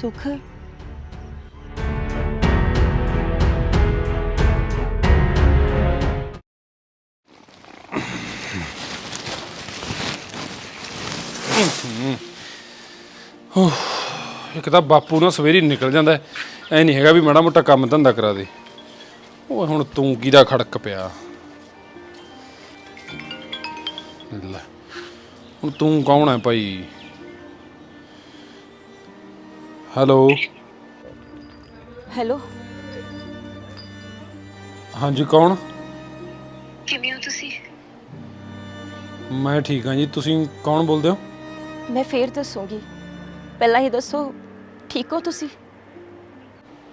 ਸੁਖ। ਇੱਕ ਤਾਂ ਬਾਪੂ ਨਾ ਸਵੇਰੀ ਨਿਕਲ ਜਾਂਦਾ ਐ ਨਹੀਂ ਹੈਗਾ ਵੀ ਮਾੜਾ ਮੋਟਾ ਕੰਮ ਧੰਦਾ ਕਰਾ ਦੇ। ਓਏ, ਹੁਣ ਤੂੰ ਕਿਹਦਾ ਖੜਕ ਪਿਆ? ਲੈ, ਹੁਣ ਤੂੰ ਕੌਣ ਹੈ ਭਾਈ? ਹੈਲੋ ਹੈਲੋ ਹਾਂਜੀ ਕੌਣ? ਕਿਵੇਂ ਹੋ ਤੁਸੀਂ? ਮੈਂ ਠੀਕ ਹਾਂ ਜੀ। ਤੁਸੀਂ ਕੌਣ ਬੋਲਦੇ ਹੋ? ਮੈਂ ਫੇਰ ਦੱਸੂਗੀ। ਪਹਿਲਾਂ ਹੀ ਦੱਸੋ ਠੀਕ ਹੋ ਤੁਸੀਂ?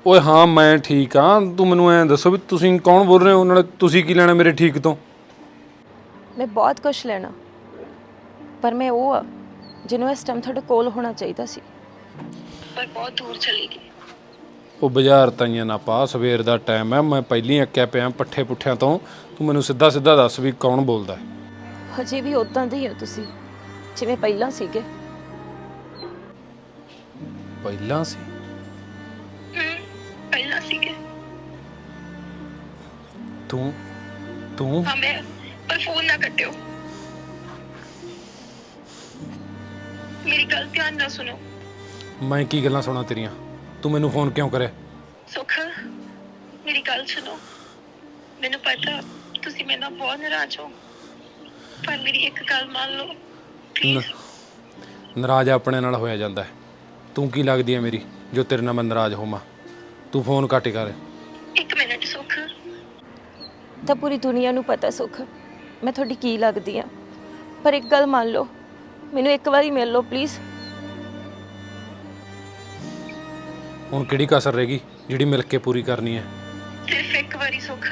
ਓਏ ਹਾਂ ਮੈਂ ਠੀਕ ਹਾਂ। ਤੂੰ ਮੈਨੂੰ ਐਂ ਦੱਸੋ ਵੀ ਤੁਸੀਂ ਕੌਣ ਬੋਲ ਰਹੇ ਹੋ? ਨਾਲ ਤੁਸੀਂ ਕੀ ਲੈਣਾ ਮੇਰੇ ਠੀਕ ਤੋਂ? ਮੈਂ ਬਹੁਤ ਕੁਝ ਲੈਣਾ। ਪਰ ਮੈਂ ਉਹ ਆ ਜਿਹਨੂੰ ਇਸ ਟਾਈਮ ਤੁਹਾਡੇ ਕੋਲ ਹੋਣਾ ਚਾਹੀਦਾ ਸੀ। ਪਰ ਬਹੁਤ ਦੂਰ ਚਲੀ ਗਈ। ਉਹ ਬਾਜ਼ਾਰ ਤਾਈਆਂ ਨਾ ਪਾ ਸਵੇਰ ਦਾ ਟਾਈਮ ਹੈ। ਮੈਂ ਪਹਿਲੀ ਅੱਕਿਆ ਪਿਆ ਪੱਠੇ ਪੁੱਠਿਆਂ ਤੋਂ। ਤੂੰ ਮੈਨੂੰ ਸਿੱਧਾ ਸਿੱਧਾ ਦੱਸ ਵੀ ਕੌਣ ਬੋਲਦਾ ਹੈ। ਹਜੇ ਵੀ ਉਦਾਂ ਦੇ ਹੀ ਹੋ ਤੁਸੀਂ। ਜਿਵੇਂ ਪਹਿਲਾਂ ਸੀਗੇ। ਪਹਿਲਾਂ ਸੀ? ਹੂੰ ਪਹਿਲਾਂ ਸੀਗੇ। ਤੂੰ ਤੂੰ? ਹਾਂ ਮੈਂ ਪਰ ਫੋਨ ਨਾ ਕੱਟਿਓ। ਮੇਰੀ ਗੱਲ ਧਿਆਨ ਨਾਲ ਸੁਣੋ। ਮੈਂ ਕੀ ਗੱਲਾਂ ਸੁਣਾ ਤੇਰੀਆਂ? ਤੂੰ ਮੈਨੂੰ ਫੋਨ ਕਿਉਂ ਕਰਿਆ? ਸੁਖ ਮੇਰੀ ਗੱਲ ਸੁਣੋ। ਮੈਨੂੰ ਪਤਾ ਤੁਸੀਂ ਮੇਰੇ ਨਾਲ ਬਹੁਤ ਨਾਰਾਜ਼ ਹੋ। ਪਰ ਮੇਰੀ ਇੱਕ ਗੱਲ ਮੰਨ ਲਓ ਪਲੀਜ਼ ਨਾਰਾਜ਼ ਆਪਣੇ ਨਾਲ ਹੋਇਆ ਜਾਂਦਾ ਹੈ। ਤੂੰ ਕੀ ਲੱਗਦੀ ਹੈ ਮੇਰੀ ਜੋ ਤੇਰੇ ਨਾਲ ਮੈਂ ਨਾਰਾਜ਼ ਹੋਵਾਂ? ਤੂੰ ਫੋਨ ਕੱਟ ਕਰ। ਇੱਕ ਮਿੰਟ ਸੁਖ। ਤਾਂ ਪੂਰੀ ਦੁਨੀਆ ਨੂੰ ਪਤਾ ਸੁਖ ਮੈਂ ਤੁਹਾਡੀ ਕੀ ਲੱਗਦੀ ਆ ਪਰ ਇੱਕ ਗੱਲ ਮੰਨ ਲਓ ਮੈਨੂੰ ਇੱਕ ਵਾਰੀ ਮਿਲ ਲਓ ਪਲੀਜ਼ ਹੁਣ ਕਿਹੜੀ ਕਸਰ ਰਹਿ ਗਈ ਜਿਹੜੀ ਮਿਲ ਕੇ ਪੂਰੀ ਕਰਨੀ ਹੈ? ਸਿਰਫ ਇੱਕ ਵਾਰੀ ਸੁਖ।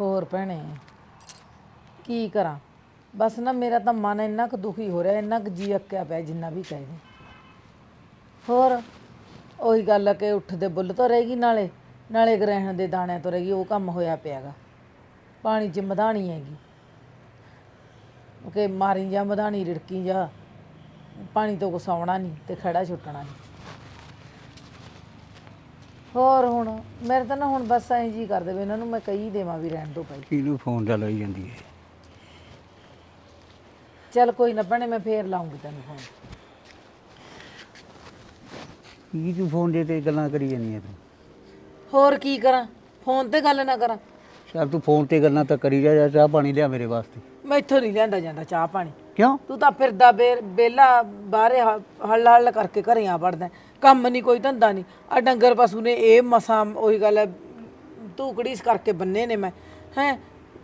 ਹੋਰ ਭੈਣੇ ਕੀ ਕਰਾਂ? ਬਸ ਨਾ ਮੇਰਾ ਤਾਂ ਮਨ ਇੰਨਾ ਕੁ ਦੁਖੀ ਹੋ ਰਿਹਾ ਇੰਨਾ ਕੁ ਜੀ ਅੱਕਿਆ ਪਿਆ ਜਿੰਨਾ ਵੀ ਕਹਿ ਦੇ। ਹੋਰ ਉਹੀ ਗੱਲ ਆ ਕਿ ਉੱਠਦੇ ਬੁੱਲ ਤੋਂ ਰਹੇਗੀ ਨਾਲੇ ਨਾਲੇ ਗ੍ਰਹਿਣ ਦੇ ਦਾਣਿਆਂ ਤੋਂ ਰਹੇਗੀ ਉਹ ਕੰਮ ਹੋਇਆ ਪਿਆਗਾ। ਪਾਣੀ 'ਚ ਮਧਾਣੀ ਹੈਗੀ। ਕਿ ਮਾਰੀ ਜਾ ਮਧਾਣੀ ਰਿੜਕੀ ਜਾ ਪਾਣੀ ਤੋਂ ਕੁਛ ਆਉਣਾ ਨਹੀਂ ਤੇ ਖੜਾ ਛੁੱਟਣਾ ਨਹੀਂ। ਹੋਰ ਹੁਣ ਮੇਰੇ ਤਾਂ ਨਾ ਹੁਣ ਬਸ ਐਂ ਜੀ ਕਰਦੇ ਵੀ ਇਹਨਾਂ ਨੂੰ ਮੈਂ ਕਹੀ ਦੇਵਾਂ ਵੀ ਰਹਿਣ ਦੋ ਭਾਈ। ਕਿਹਨੂੰ ਫੋਨ ਤੇ ਲਾਈ ਜਾਂਦੀ ਹੈ। ਚੱਲ ਕੋਈ ਨਾ ਭੈਣੇ ਮੈਂ ਫੇਰ ਲਾਉਂਗੀ ਤੈਨੂੰ ਫੋਨ ਕੀ ਤੂੰ ਫੋਨ ਦੇ ਤੇ ਗੱਲਾਂ ਕਰੀ ਜਾਂਦੀ ਹੈ ਤੂੰ? ਹੋਰ ਕੀ ਕਰਾਂ? ਫੋਨ ਤੇ ਗੱਲ ਨਾ ਕਰਾਂ। ਚੱਲ ਤੂੰ ਫੋਨ ਤੇ ਗੱਲਾਂ ਤਾਂ ਕਰੀ ਜਾ ਜਾ ਚਾਹ ਪਾਣੀ ਲਿਆ ਮੇਰੇ ਵਾਸਤੇ। ਮੈਥੋਂ ਨਹੀਂ ਲਿਆਂਦਾ ਜਾਂਦਾ ਚਾਹ ਪਾਣੀ। ਕਿਉਂ? ਤੂੰ ਤਾਂ ਫਿਰਦਾ ਬੇਲਾ ਬਾਹਰੇ ਹੱਲ ਹੱਲ ਕਰਕੇ ਘਰੇ ਆ ਵੜਦਾ। ਕੰਮ ਨਹੀਂ ਕੋਈ ਧੰਦਾ ਨਹੀਂ ਆ ਡੰਗਰ ਪਸ਼ੂ ਨੇ ਇਹ ਮਸਾਂ ਉਹੀ ਗੱਲ ਹੈ ਤੂਕੜੀਸ ਕਰਕੇ ਬੰਨੇ ਨੇ ਮੈਂ। ਹੈ?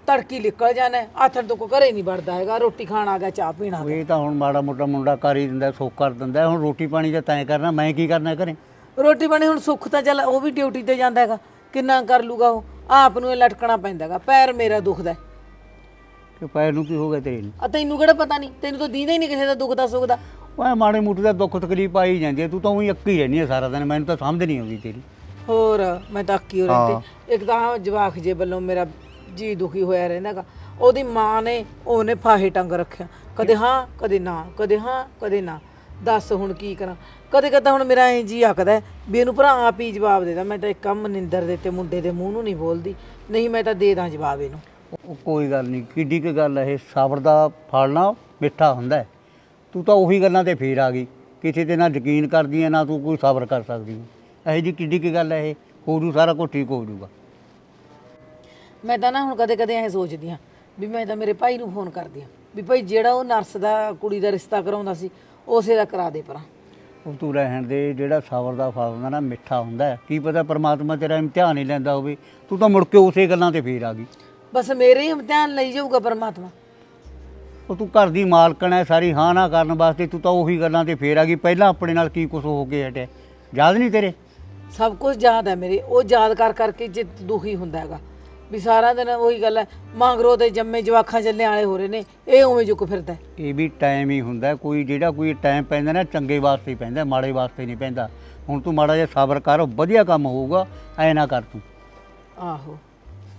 ਤੜਕੀ ਨਿਕਲ ਜਾਣਾ। ਆਥਰ ਤੋਂ ਕੋ ਘਰੇ ਨਹੀਂ ਵੜਦਾ ਹੈਗਾ। ਰੋਟੀ ਖਾਣ ਆ ਗਿਆ ਚਾਹ ਪੀਣਾ ਉਹ ਇਹ ਤਾਂ ਹੁਣ ਮਾੜਾ ਮੋਟਾ ਮੁੰਡਾ ਕਰ ਹੀ ਦਿੰਦਾ ਸੁੱਖ ਕਰ ਦਿੰਦਾ। ਹੁਣ ਰੋਟੀ ਪਾਣੀ ਦਾ ਤੈਂ ਕਰਨਾ ਮੈਂ ਕੀ ਕਰਨਾ ਘਰੇ? ਰੋਟੀ ਪਾਣੀ ਹੁਣ ਸੁੱਖ ਤਾਂ ਚੱਲ ਉਹ ਵੀ ਡਿਊਟੀ ਤੇ ਜਾਂਦਾ ਹੈਗਾ। ਕਿੰਨਾ ਕਰ ਲੂਗਾ ਉਹ? ਆਪ ਨੂੰ ਇਹ ਲਟਕਣਾ ਪੈਂਦਾ ਹੈਗਾ ਪੈਰ ਮੇਰਾ ਦੁਖਦਾ ਹੈ। ਕਿ ਪੈਰ ਨੂੰ ਕੀ ਹੋ ਗਿਆ ਤੇਰੇ ਨੂੰ? ਆ ਤੈਨੂੰ ਕਿਹੜਾ ਪਤਾ ਨਹੀਂ ਤੈਨੂੰ ਤਾਂ ਦੀਦਾ ਹੀ ਨਹੀਂ ਕਿਸੇ ਦਾ ਦੁੱਖ ਦਾ ਸੁੱਖ ਦਾ। ਓਏ ਮਾੜੇ ਮੋਟੇ ਦਾ ਦੁੱਖ ਤਕਲੀਫ ਆਈ ਜਾਂਦੀ ਹੈ ਤੂੰ ਤਾਂ ਉਹੀ ਅੱਕੀ ਰਹਿੰਦੀ ਹੈ ਸਾਰਾ ਦਿਨ ਮੈਨੂੰ ਤਾਂ ਸਮਝ ਨਹੀਂ ਆਉਂਦੀ ਤੇਰੀ। ਹੋਰ ਮੈਂ ਤਾਂ ਅੱਕੀ ਹੋ ਰਹੀ ਤੇ ਇੱਕ ਤਾਂ ਜਵਾਕ ਜੇ ਵੱਲੋਂ ਮੇਰਾ ਜੀ ਦੁਖੀ ਹੋਇਆ ਰਹਿੰਦਾਗਾ ਉਹਦੀ ਮਾਂ ਨੇ ਉਹਨੇ ਫਾਹੇ ਟੰਗ ਰੱਖਿਆ। ਕਦੇ ਹਾਂ ਕਦੇ ਨਾ ਕਦੇ ਹਾਂ ਕਦੇ ਨਾ। ਦੱਸ ਹੁਣ ਕੀ ਕਰਾਂ? ਕਦੇ ਕਦੇ ਹੁਣ ਮੇਰਾ ਐਂ ਜੀ ਆਖਦਾ ਹੈ ਵੀ ਇਹਨੂੰ ਭਰਾ ਆਪ ਹੀ ਜਵਾਬ ਦੇਦਾ ਮੈਂ ਤਾਂ ਇੱਕ ਕੰਮ ਮਨਿੰਦਰ ਦੇ ਤੇ ਮੁੰਡੇ ਦੇ ਮੂੰਹ ਨੂੰ ਨਹੀਂ ਬੋਲਦੀ। ਨਹੀਂ ਮੈਂ ਤਾਂ ਦੇ ਦਾਂ ਜਵਾਬ ਇਹਨੂੰ। ਉਹ ਕੋਈ ਗੱਲ ਨਹੀਂ ਕਿੱਡੀ ਕੁ ਗੱਲ ਹੈ ਇਹ। ਸਬਰ ਦਾ ਫਲ ਨਾ ਮਿੱਠਾ ਹੁੰਦਾ ਹੈ। ਤੂੰ ਤਾਂ ਉਹੀ ਗੱਲਾਂ ਤੇ ਫੇਰ ਆ ਗਈ। ਕਿਸੇ ਤੇ ਨਾ ਯਕੀਨ ਕਰਦੀ ਹੈ ਨਾ ਤੂੰ ਕੋਈ ਸਬਰ ਕਰ ਸਕਦੀ ਹੈ। ਇਹੋ ਜੀ ਕਿੱਡੀ ਕੁ ਗੱਲ ਹੈ ਇਹ। ਹੋ ਜੂ ਸਾਰਾ ਕੁਝ ਠੀਕ ਹੋ ਜੂਗਾ ਮੈਂ ਤਾਂ ਨਾ ਹੁਣ ਕਦੇ ਕਦੇ ਐ ਸੋਚਦੀ ਆ ਵੀ ਮੈਂ ਤਾਂ ਮੇਰੇ ਭਾਈ ਨੂੰ ਫੋਨ ਕਰਦੀ ਆ ਵੀ ਭਾਈ ਜਿਹੜਾ ਉਹ ਨਰਸ ਦਾ ਕੁੜੀ ਦਾ ਰਿਸ਼ਤਾ ਕਰਾਉਂਦਾ ਸੀ ਉਸੇ ਦਾ ਕਰਾ ਦੇ ਪਰਾਂ। ਉਹ ਤੂੰ ਰਹਿਣ ਦੇ ਜਿਹੜਾ ਸਬਰ ਦਾ ਫਲ ਹੁੰਦਾ ਨਾ ਮਿੱਠਾ ਹੁੰਦਾ ਹੈ। ਕੀ ਪਤਾ ਪ੍ਰਮਾਤਮਾ ਤੇਰਾ ਇਮਤਿਹਾਨ ਹੀ ਲੈਂਦਾ ਹੋਵੇ। ਤੂੰ ਤਾਂ ਮੁੜ ਕੇ ਉਸੇ ਗੱਲਾਂ ਤੇ ਫੇਰ ਆ ਗਈ। ਬਸ ਮੇਰੇ ਹੀ ਇਮਤਿਹਾਨ ਲਈ ਜਾਊਗਾ ਪਰਮਾਤਮਾ। ਉਹ ਤੂੰ ਘਰ ਦੀ ਮਾਲਕਣ ਹੈ ਸਾਰੀ ਹਾਂ ਨਾ ਕਰਨ ਵਾਸਤੇ ਤੂੰ ਤਾਂ ਉਹੀ ਗੱਲਾਂ ਤੇ ਫੇਰ ਆ ਗਈ। ਪਹਿਲਾਂ ਆਪਣੇ ਨਾਲ ਕੀ ਕੁਝ ਹੋ ਕੇ ਹਟਿਆ। ਯਾਦ ਨਹੀਂ ਤੇਰੇ? ਸਭ ਕੁਝ ਯਾਦ ਹੈ ਮੇਰੇ। ਉਹ ਯਾਦ ਕਰ ਕਰਕੇ ਜਿੱਤ ਦੁਖੀ ਹੁੰਦਾ ਹੈਗਾ। ਵੀ ਸਾਰਾ ਦਿਨ ਉਹੀ ਗੱਲ ਹੈ ਮਾਂਗਰੋ ਦੇ ਜੰਮੇ ਜਵਾਖਾਂ ਚੱਲੇ ਵਾਲੇ ਹੋ ਰਹੇ ਨੇ ਇਹ ਉਵੇਂ ਜੁਕ ਫਿਰਦਾ ਹੈ। ਇਹ ਵੀ ਟਾਈਮ ਹੀ ਹੁੰਦਾ ਕੋਈ ਜਿਹੜਾ ਕੋਈ ਟਾਈਮ ਪੈਂਦਾ ਨਾ ਚੰਗੇ ਵਾਸਤੇ ਹੀ ਪੈਂਦਾ ਮਾੜੇ ਵਾਸਤੇ ਨਹੀਂ ਪੈਂਦਾ। ਹੁਣ ਤੂੰ ਮਾੜਾ ਜਿਹਾ ਸਬਰ ਕਰ ਵਧੀਆ ਕੰਮ ਹੋਊਗਾ ਐ ਨਾ ਕਰ ਤੂੰ। ਆਹੋ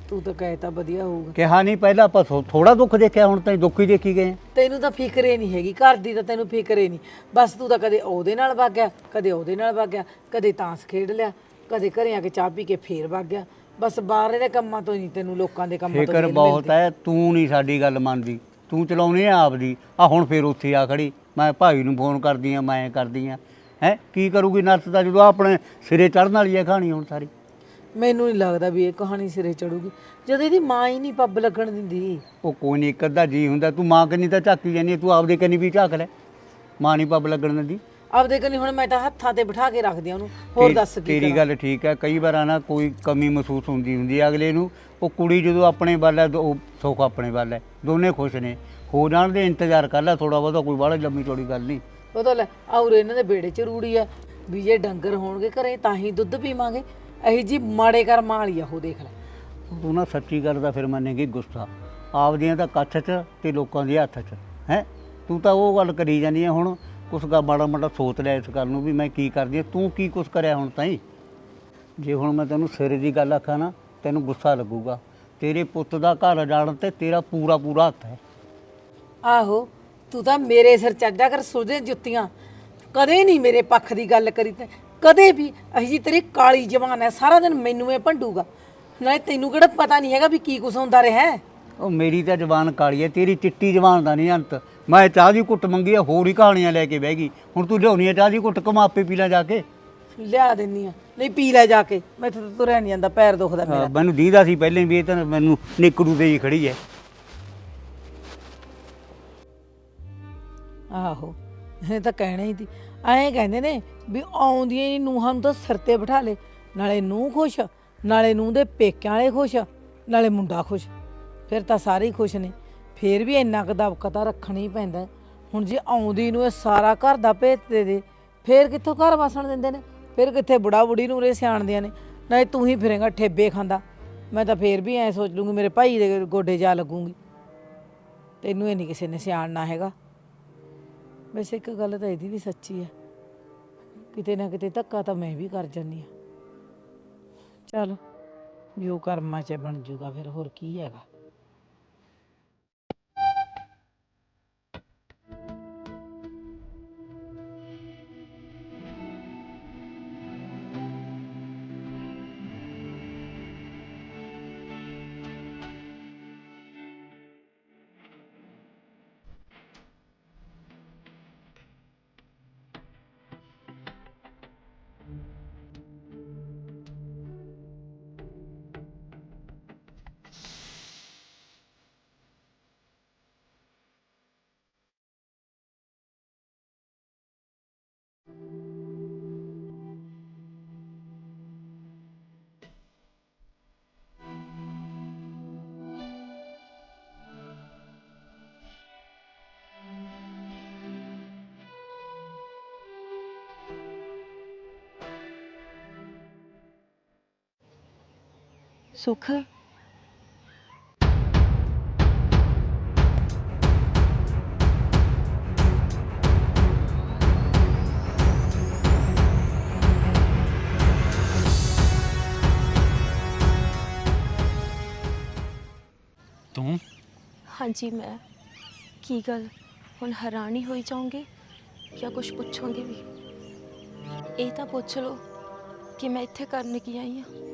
ਤੂੰ ਤਾਂ ਕਹੇ ਤਾਂ ਵਧੀਆ ਹੋਊਗਾ। ਕਿਹਾ ਨਹੀਂ ਪਹਿਲਾਂ ਆਪਾਂ ਥੋੜਾ ਦੁੱਖ ਦੇਖਿਆ ਹੁਣ ਤਾਂ ਦੁੱਖ ਹੀ ਦੇਖੀ ਗਏ ਤੈਨੂੰ ਤਾਂ ਫਿਕਰ ਹੀ ਨਹੀਂ ਹੈਗੀ ਘਰ ਦੀ ਤਾਂ ਤੈਨੂੰ ਫਿਕਰ ਹੀ ਨਹੀਂ। ਬਸ ਤੂੰ ਤਾਂ ਕਦੇ ਉਹਦੇ ਨਾਲ ਵਗ ਗਿਆ ਕਦੇ ਉਹਦੇ ਨਾਲ ਵਗ ਗਿਆ ਕਦੇ ਤਾਂਸ ਖੇਡ ਲਿਆ ਕਦੇ ਘਰੇ ਆ ਕੇ ਚਾਹ ਪੀ ਕੇ ਫੇਰ ਵਗ ਗਿਆ। ਬਸ ਬਾਹਰ ਦੇ ਕੰਮਾਂ ਤੋਂ ਨਹੀਂ ਤੈਨੂੰ ਲੋਕਾਂ ਦੇ ਕੰਮਾਂ ਤੋਂ ਫਿਕਰ ਬਹੁਤ ਮਿਲਦੀ। ਹੈ ਤੂੰ ਨਹੀਂ ਸਾਡੀ ਗੱਲ ਮੰਨਦੀ। ਤੂੰ ਚਲਾਉਣੀ ਆ ਆਪਦੀ। ਆ ਹੁਣ ਫੇਰ ਉੱਥੇ ਆ ਖੜੀ। ਮੈਂ ਭਾਈ ਨੂੰ ਫੋਨ ਕਰਦੀ ਆ ਮੈਂ ਕਰਦੀ ਆ। ਹੈ ਕੀ ਕਰੂਗੀ ਨਰਸ ਦਾ ਜਦੋਂ ਆਪਣੇ ਸਿਰੇ ਚੜਨ ਵਾਲੀ ਹੈ ਕਹਾਣੀ ਹੁਣ ਸਾਰੀ। ਮੈਨੂੰ ਨਹੀਂ ਲੱਗਦਾ ਵੀ ਇਹ ਕਹਾਣੀ ਸਿਰੇ ਚੜੂਗੀ ਜਦੋਂ ਇਹਦੀ ਮਾਂ ਹੀ ਨਹੀਂ ਪੱਬ ਲੱਗਣ ਦਿੰਦੀ। ਉਹ ਕੋਈ ਨਹੀਂ ਇੱਕ ਅੱਧਾ ਜੀ ਹੁੰਦਾ। ਤੂੰ ਮਾਂ ਕੰਨੀ ਤਾਂ ਝਾਕੀ ਜਾਨੀ ਹੈ, ਤੂੰ ਆਪਦੇ ਕੰਨੀ ਵੀ ਝਾਕ ਲੈ। ਮਾਂ ਨਹੀਂ ਪੱਬ ਲੱਗਣ ਦਿੰਦੀ। ਆਪਦੇ ਕਨੀ ਹੁਣ ਮੈਂ ਤਾਂ ਹੱਥਾਂ ਤੇ ਬਿਠਾ ਕੇ ਰੱਖਦੀ ਆ ਉਹਨੂੰ। ਹੋਰ ਤੇ- ਦੱਸ ਕੀ ਤੇਰੀ ਕਰਾਂ? ਗੱਲ ਠੀਕ ਹੈ ਕਈ ਵਾਰ ਨਾ ਕੋਈ ਕਮੀ ਮਹਿਸੂਸ ਹੁੰਦੀ ਹੁੰਦੀ ਹੈ ਅਗਲੇ ਨੂੰ। ਉਹ ਕੁੜੀ ਜਦੋਂ ਆਪਣੇ ਵੱਲ ਹੈ ਤਾਂ ਉਹ ਸੁੱਖ ਆਪਣੇ ਵੱਲ ਹੈ ਦੋਨੇ ਖੁਸ਼ ਨੇ। ਹੋ ਜਾਣ ਦੇ ਇੰਤਜ਼ਾਰ ਕਰ ਲੈ ਥੋੜਾ ਬਹੁਤਾ ਕੋਈ ਬਾਹਲਾ ਲੰਮੀ ਚੌੜੀ ਗੱਲ ਨਹੀਂ। ਉਹ ਤਾਂ ਲੈ ਆਉਰ ਇਹਨਾਂ ਦੇ ਬੇੜੇ ਚ ਰੂੜੀ ਆ ਵੀ ਜੇ ਡੰਗਰ ਹੋਣਗੇ ਘਰੇ ਤਾਂ ਹੀ ਦੁੱਧ ਪੀਵਾਂਗੇ। ਇਹੀ ਜੀ ਮਾੜੇ ਕਰਮਾਂ ਵਾਲੀ ਆ ਉਹ ਦੇਖ ਲੈ। ਤੂੰ ਨਾ ਸੱਚੀ ਗੱਲ ਦਾ ਫਿਰ ਮੰਨੇਗੀ ਗੁੱਸਾ। ਆਪਦੀਆਂ ਤਾਂ ਕੱਛ 'ਚ ਤੇ ਲੋਕਾਂ ਦੇ ਹੱਥ 'ਚ ਹੈ? ਤੂੰ ਤਾਂ ਉਹ ਗੱਲ ਕਰੀ ਜਾਂਦੀ ਹੈ ਹੁਣ ਕੁਛ ਗਾ ਮਾੜਾ ਮਾੜਾ ਸੋਚ ਲੈ ਇਸ ਗੱਲ ਨੂੰ ਵੀ ਮੈਂ ਕੀ ਕਰਦੀ ਹਾਂ ਤੂੰ ਕੀ ਕੁਛ ਕਰਿਆ ਹੁਣ ਤਾਈਂ? ਜੇ ਹੁਣ ਮੈਂ ਤੈਨੂੰ ਸਿਰੇ ਦੀ ਗੱਲ ਆਖਾਂ ਨਾ ਤੈਨੂੰ ਗੁੱਸਾ ਲੱਗੂਗਾ। ਤੇਰੇ ਪੁੱਤ ਦਾ ਘਰ ਜਾਣ ਤੇ ਤੇਰਾ ਪੂਰਾ ਪੂਰਾ ਹੱਥ ਹੈ। ਆਹੋ ਤੂੰ ਤਾਂ ਮੇਰੇ ਸਿਰ ਚੱਜਾ ਕਰ ਸੁਝਦੇ ਜੁੱਤੀਆਂ। ਕਦੇ ਨਹੀਂ ਮੇਰੇ ਪੱਖ ਦੀ ਗੱਲ ਕਰੀ ਤੇ ਕਦੇ ਵੀ ਅਹੀ ਜੀ ਤੇਰੀ ਕਾਲੀ ਜਵਾਨ ਹੈ ਸਾਰਾ ਦਿਨ ਮੈਨੂੰ ਇਹ ਭੰਡੂਗਾ। ਨਾਲੇ ਤੈਨੂੰ ਕਿਹੜਾ ਪਤਾ ਨਹੀਂ ਹੈਗਾ ਵੀ ਕੀ ਕੁਛ ਹੁੰਦਾ ਰਿਹਾ ਹੈ। ਉਹ ਮੇਰੀ ਤਾਂ ਜ਼ਬਾਨ ਕਾਲੀ ਹੈ ਤੇਰੀ ਚਿੱਟੀ ਜ਼ਬਾਨ ਦਾ ਨਹੀਂ ਅੰਤ। ਮੈਂ ਚਾਹ ਦੀ ਘੁੱਟ ਮੰਗੀ ਆ ਹੋਰ ਹੀ ਕਹਾਣੀਆਂ ਲੈ ਕੇ ਬਹਿ ਗਈ। ਹੁਣ ਤੂੰ ਲਿਆਉਣੀ ਹੈ ਚਾਹ ਦੀ ਘੁੱਟ ਕਮਾ ਆਪੇ ਪੀ ਲੈ ਜਾ ਕੇ। ਲਿਆ ਦਿੰਨੀ ਆ। ਨਹੀਂ ਪੀ ਲੈ ਜਾ ਕੇ। ਮੈਥੋਂ ਤਾਂ ਤੁਰਿਆ ਨਹੀਂ ਜਾਂਦਾ ਪੈਰ ਦੁਖਦਾ ਮੇਰਾ। ਹਾਂ, ਮੈਨੂੰ ਦੀਦਾ ਸੀ ਪਹਿਲੇ ਵੀ ਇਹ ਤਾਂ ਮੈਨੂੰ ਨਿਕੜੂ ਦੇ ਹੀ ਖੜੀ ਹੈ ਆਹੋ ਇਹ ਤਾਂ ਕਹਿਣਾ ਹੀ ਸੀ। ਐਂ ਕਹਿੰਦੇ ਨੇ ਵੀ ਆਉਂਦੀਆਂ ਹੀ ਨੂੰਹਾਂ ਨੂੰ ਤਾਂ ਸਿਰ ਤੇ ਬਿਠਾ ਲੇ ਨਾਲੇ ਨੂੰਹ ਖੁਸ਼ ਨਾਲੇ ਨੂੰਹ ਦੇ ਪੇਕਿਆਂ ਵਾਲੇ ਖੁਸ਼ ਨਾਲੇ ਮੁੰਡਾ ਖੁਸ਼। ਫਿਰ ਤਾਂ ਸਾਰੇ ਹੀ ਖੁਸ਼ ਨੇ। ਫੇਰ ਵੀ ਇੰਨਾ ਕੁ ਦਬਕਾ ਤਾਂ ਰੱਖਣਾ ਹੀ ਪੈਂਦਾ ਹੁਣ ਜੇ ਆਉਂਦੀ ਨੂੰ ਇਹ ਸਾਰਾ ਘਰ ਦਾ ਭੇਤ ਦੇ ਦੇ, ਫਿਰ ਕਿੱਥੋਂ ਘਰ ਵਸਣ ਦਿੰਦੇ ਨੇ? ਫਿਰ ਕਿੱਥੇ ਬੁੜਾ ਬੁੜੀ ਨੂੰ ਰੇ ਸਿਆਣਦੀਆਂ ਨੇ? ਨਾਲੇ ਤੂੰ ਹੀ ਫਿਰੇਗਾ ਠੇਬੇ ਖਾਂਦਾ। ਮੈਂ ਤਾਂ ਫਿਰ ਵੀ ਐਂ ਸੋਚ ਲੂੰਗੀ ਮੇਰੇ ਭਾਈ ਦੇ ਗੋਡੇ ਜਾ ਲੱਗੂਗੀ। ਤੈਨੂੰ ਇਹ ਨਹੀਂ ਕਿਸੇ ਨੇ ਸਿਆਣਨਾ ਹੈਗਾ। ਵੈਸੇ ਇੱਕ ਗੱਲ ਤਾਂ ਇਹਦੀ ਵੀ ਸੱਚੀ ਹੈ। ਕਿਤੇ ਨਾ ਕਿਤੇ ਧੱਕਾ ਤਾਂ ਮੈਂ ਵੀ ਕਰ ਜਾਂਦੀ ਹਾਂ। ਚਲ, ਜੋ ਕਰਮਾ 'ਚ ਬਣ ਜੂਗਾ, ਫਿਰ ਹੋਰ ਕੀ ਹੈਗਾ? ਸੁਖ ਤੂੰ ਹਾਂਜੀ ਮੈਂ ਕੀ ਗੱਲ ਹੁਣ ਹੈਰਾਨੀ ਹੋਈ ਜਾਓਗੇ ਜਾਂ ਕੁਝ ਪੁੱਛੋਗੇ ਵੀ ਇਹ ਤਾਂ ਪੁੱਛ ਲਓ ਕਿ ਮੈਂ ਇੱਥੇ ਕਰਨ ਕੀ ਆਈ ਹਾਂ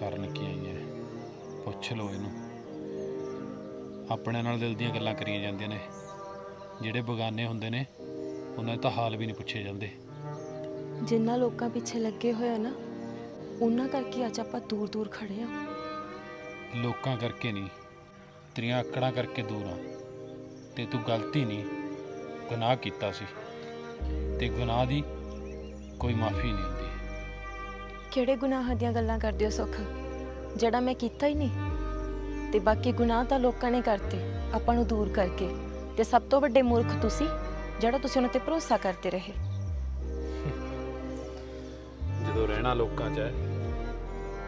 ਕਰਨ ਕੀ ਆਈ ਹੈ ਪੁੱਛ ਲਓ ਇਹਨੂੰ। ਆਪਣੇ ਨਾਲ ਦਿਲ ਦੀਆਂ ਗੱਲਾਂ ਕਰੀਆਂ ਜਾਂਦੀਆਂ ਨੇ। ਜਿਹੜੇ ਬਗਾਨੇ ਹੁੰਦੇ ਨੇ ਉਹਨਾਂ ਦੇ ਤਾਂ ਹਾਲ ਵੀ ਨਹੀਂ ਪੁੱਛੇ ਜਾਂਦੇ। ਜਿੰਨਾ ਲੋਕਾਂ ਪਿੱਛੇ ਲੱਗੇ ਹੋਏ ਆ ਨਾ ਉਹਨਾਂ ਕਰਕੇ ਅੱਜ ਆਪਾਂ ਦੂਰ ਦੂਰ ਖੜੇ ਆ। ਲੋਕਾਂ ਕਰਕੇ ਨਹੀਂ ਤੇਰੀਆਂ ਆਕੜਾਂ ਕਰਕੇ ਦੂਰ ਆ। ਤੇ ਤੂੰ ਗਲਤੀ ਨਹੀਂ ਗੁਨਾਹ ਕੀਤਾ ਸੀ। ਤੇ ਗੁਨਾਹ ਦੀ ਕੋਈ ਮਾਫੀ ਨਹੀਂ ਹੁੰਦੀ। ਕਿਹੜੇ ਗੁਨਾਹਾਂ ਦੀਆਂ ਗੱਲਾਂ ਕਰਦੇ ਹੋ ਸੁਖ? ਜਿਹੜਾ ਮੈਂ ਕੀਤਾ ਹੀ ਨਹੀਂ। ਤੇ ਬਾਕੀ ਗੁਨਾਹ ਤਾਂ ਲੋਕਾਂ ਨੇ ਕਰਤੇ, ਆਪਾਂ ਨੂੰ ਦੂਰ ਕਰਕੇ। ਤੇ ਸਭ ਤੋਂ ਵੱਡੇ ਮੂਰਖ ਤੁਸੀਂ, ਜਿਹੜਾ ਤੁਸੀਂ ਉਹਨਾਂ ਤੇ ਭਰੋਸਾ ਕਰਦੇ ਰਹੇ। ਜਦੋਂ ਰਹਿਣਾ ਲੋਕਾਂ 'ਚ ਹੈ,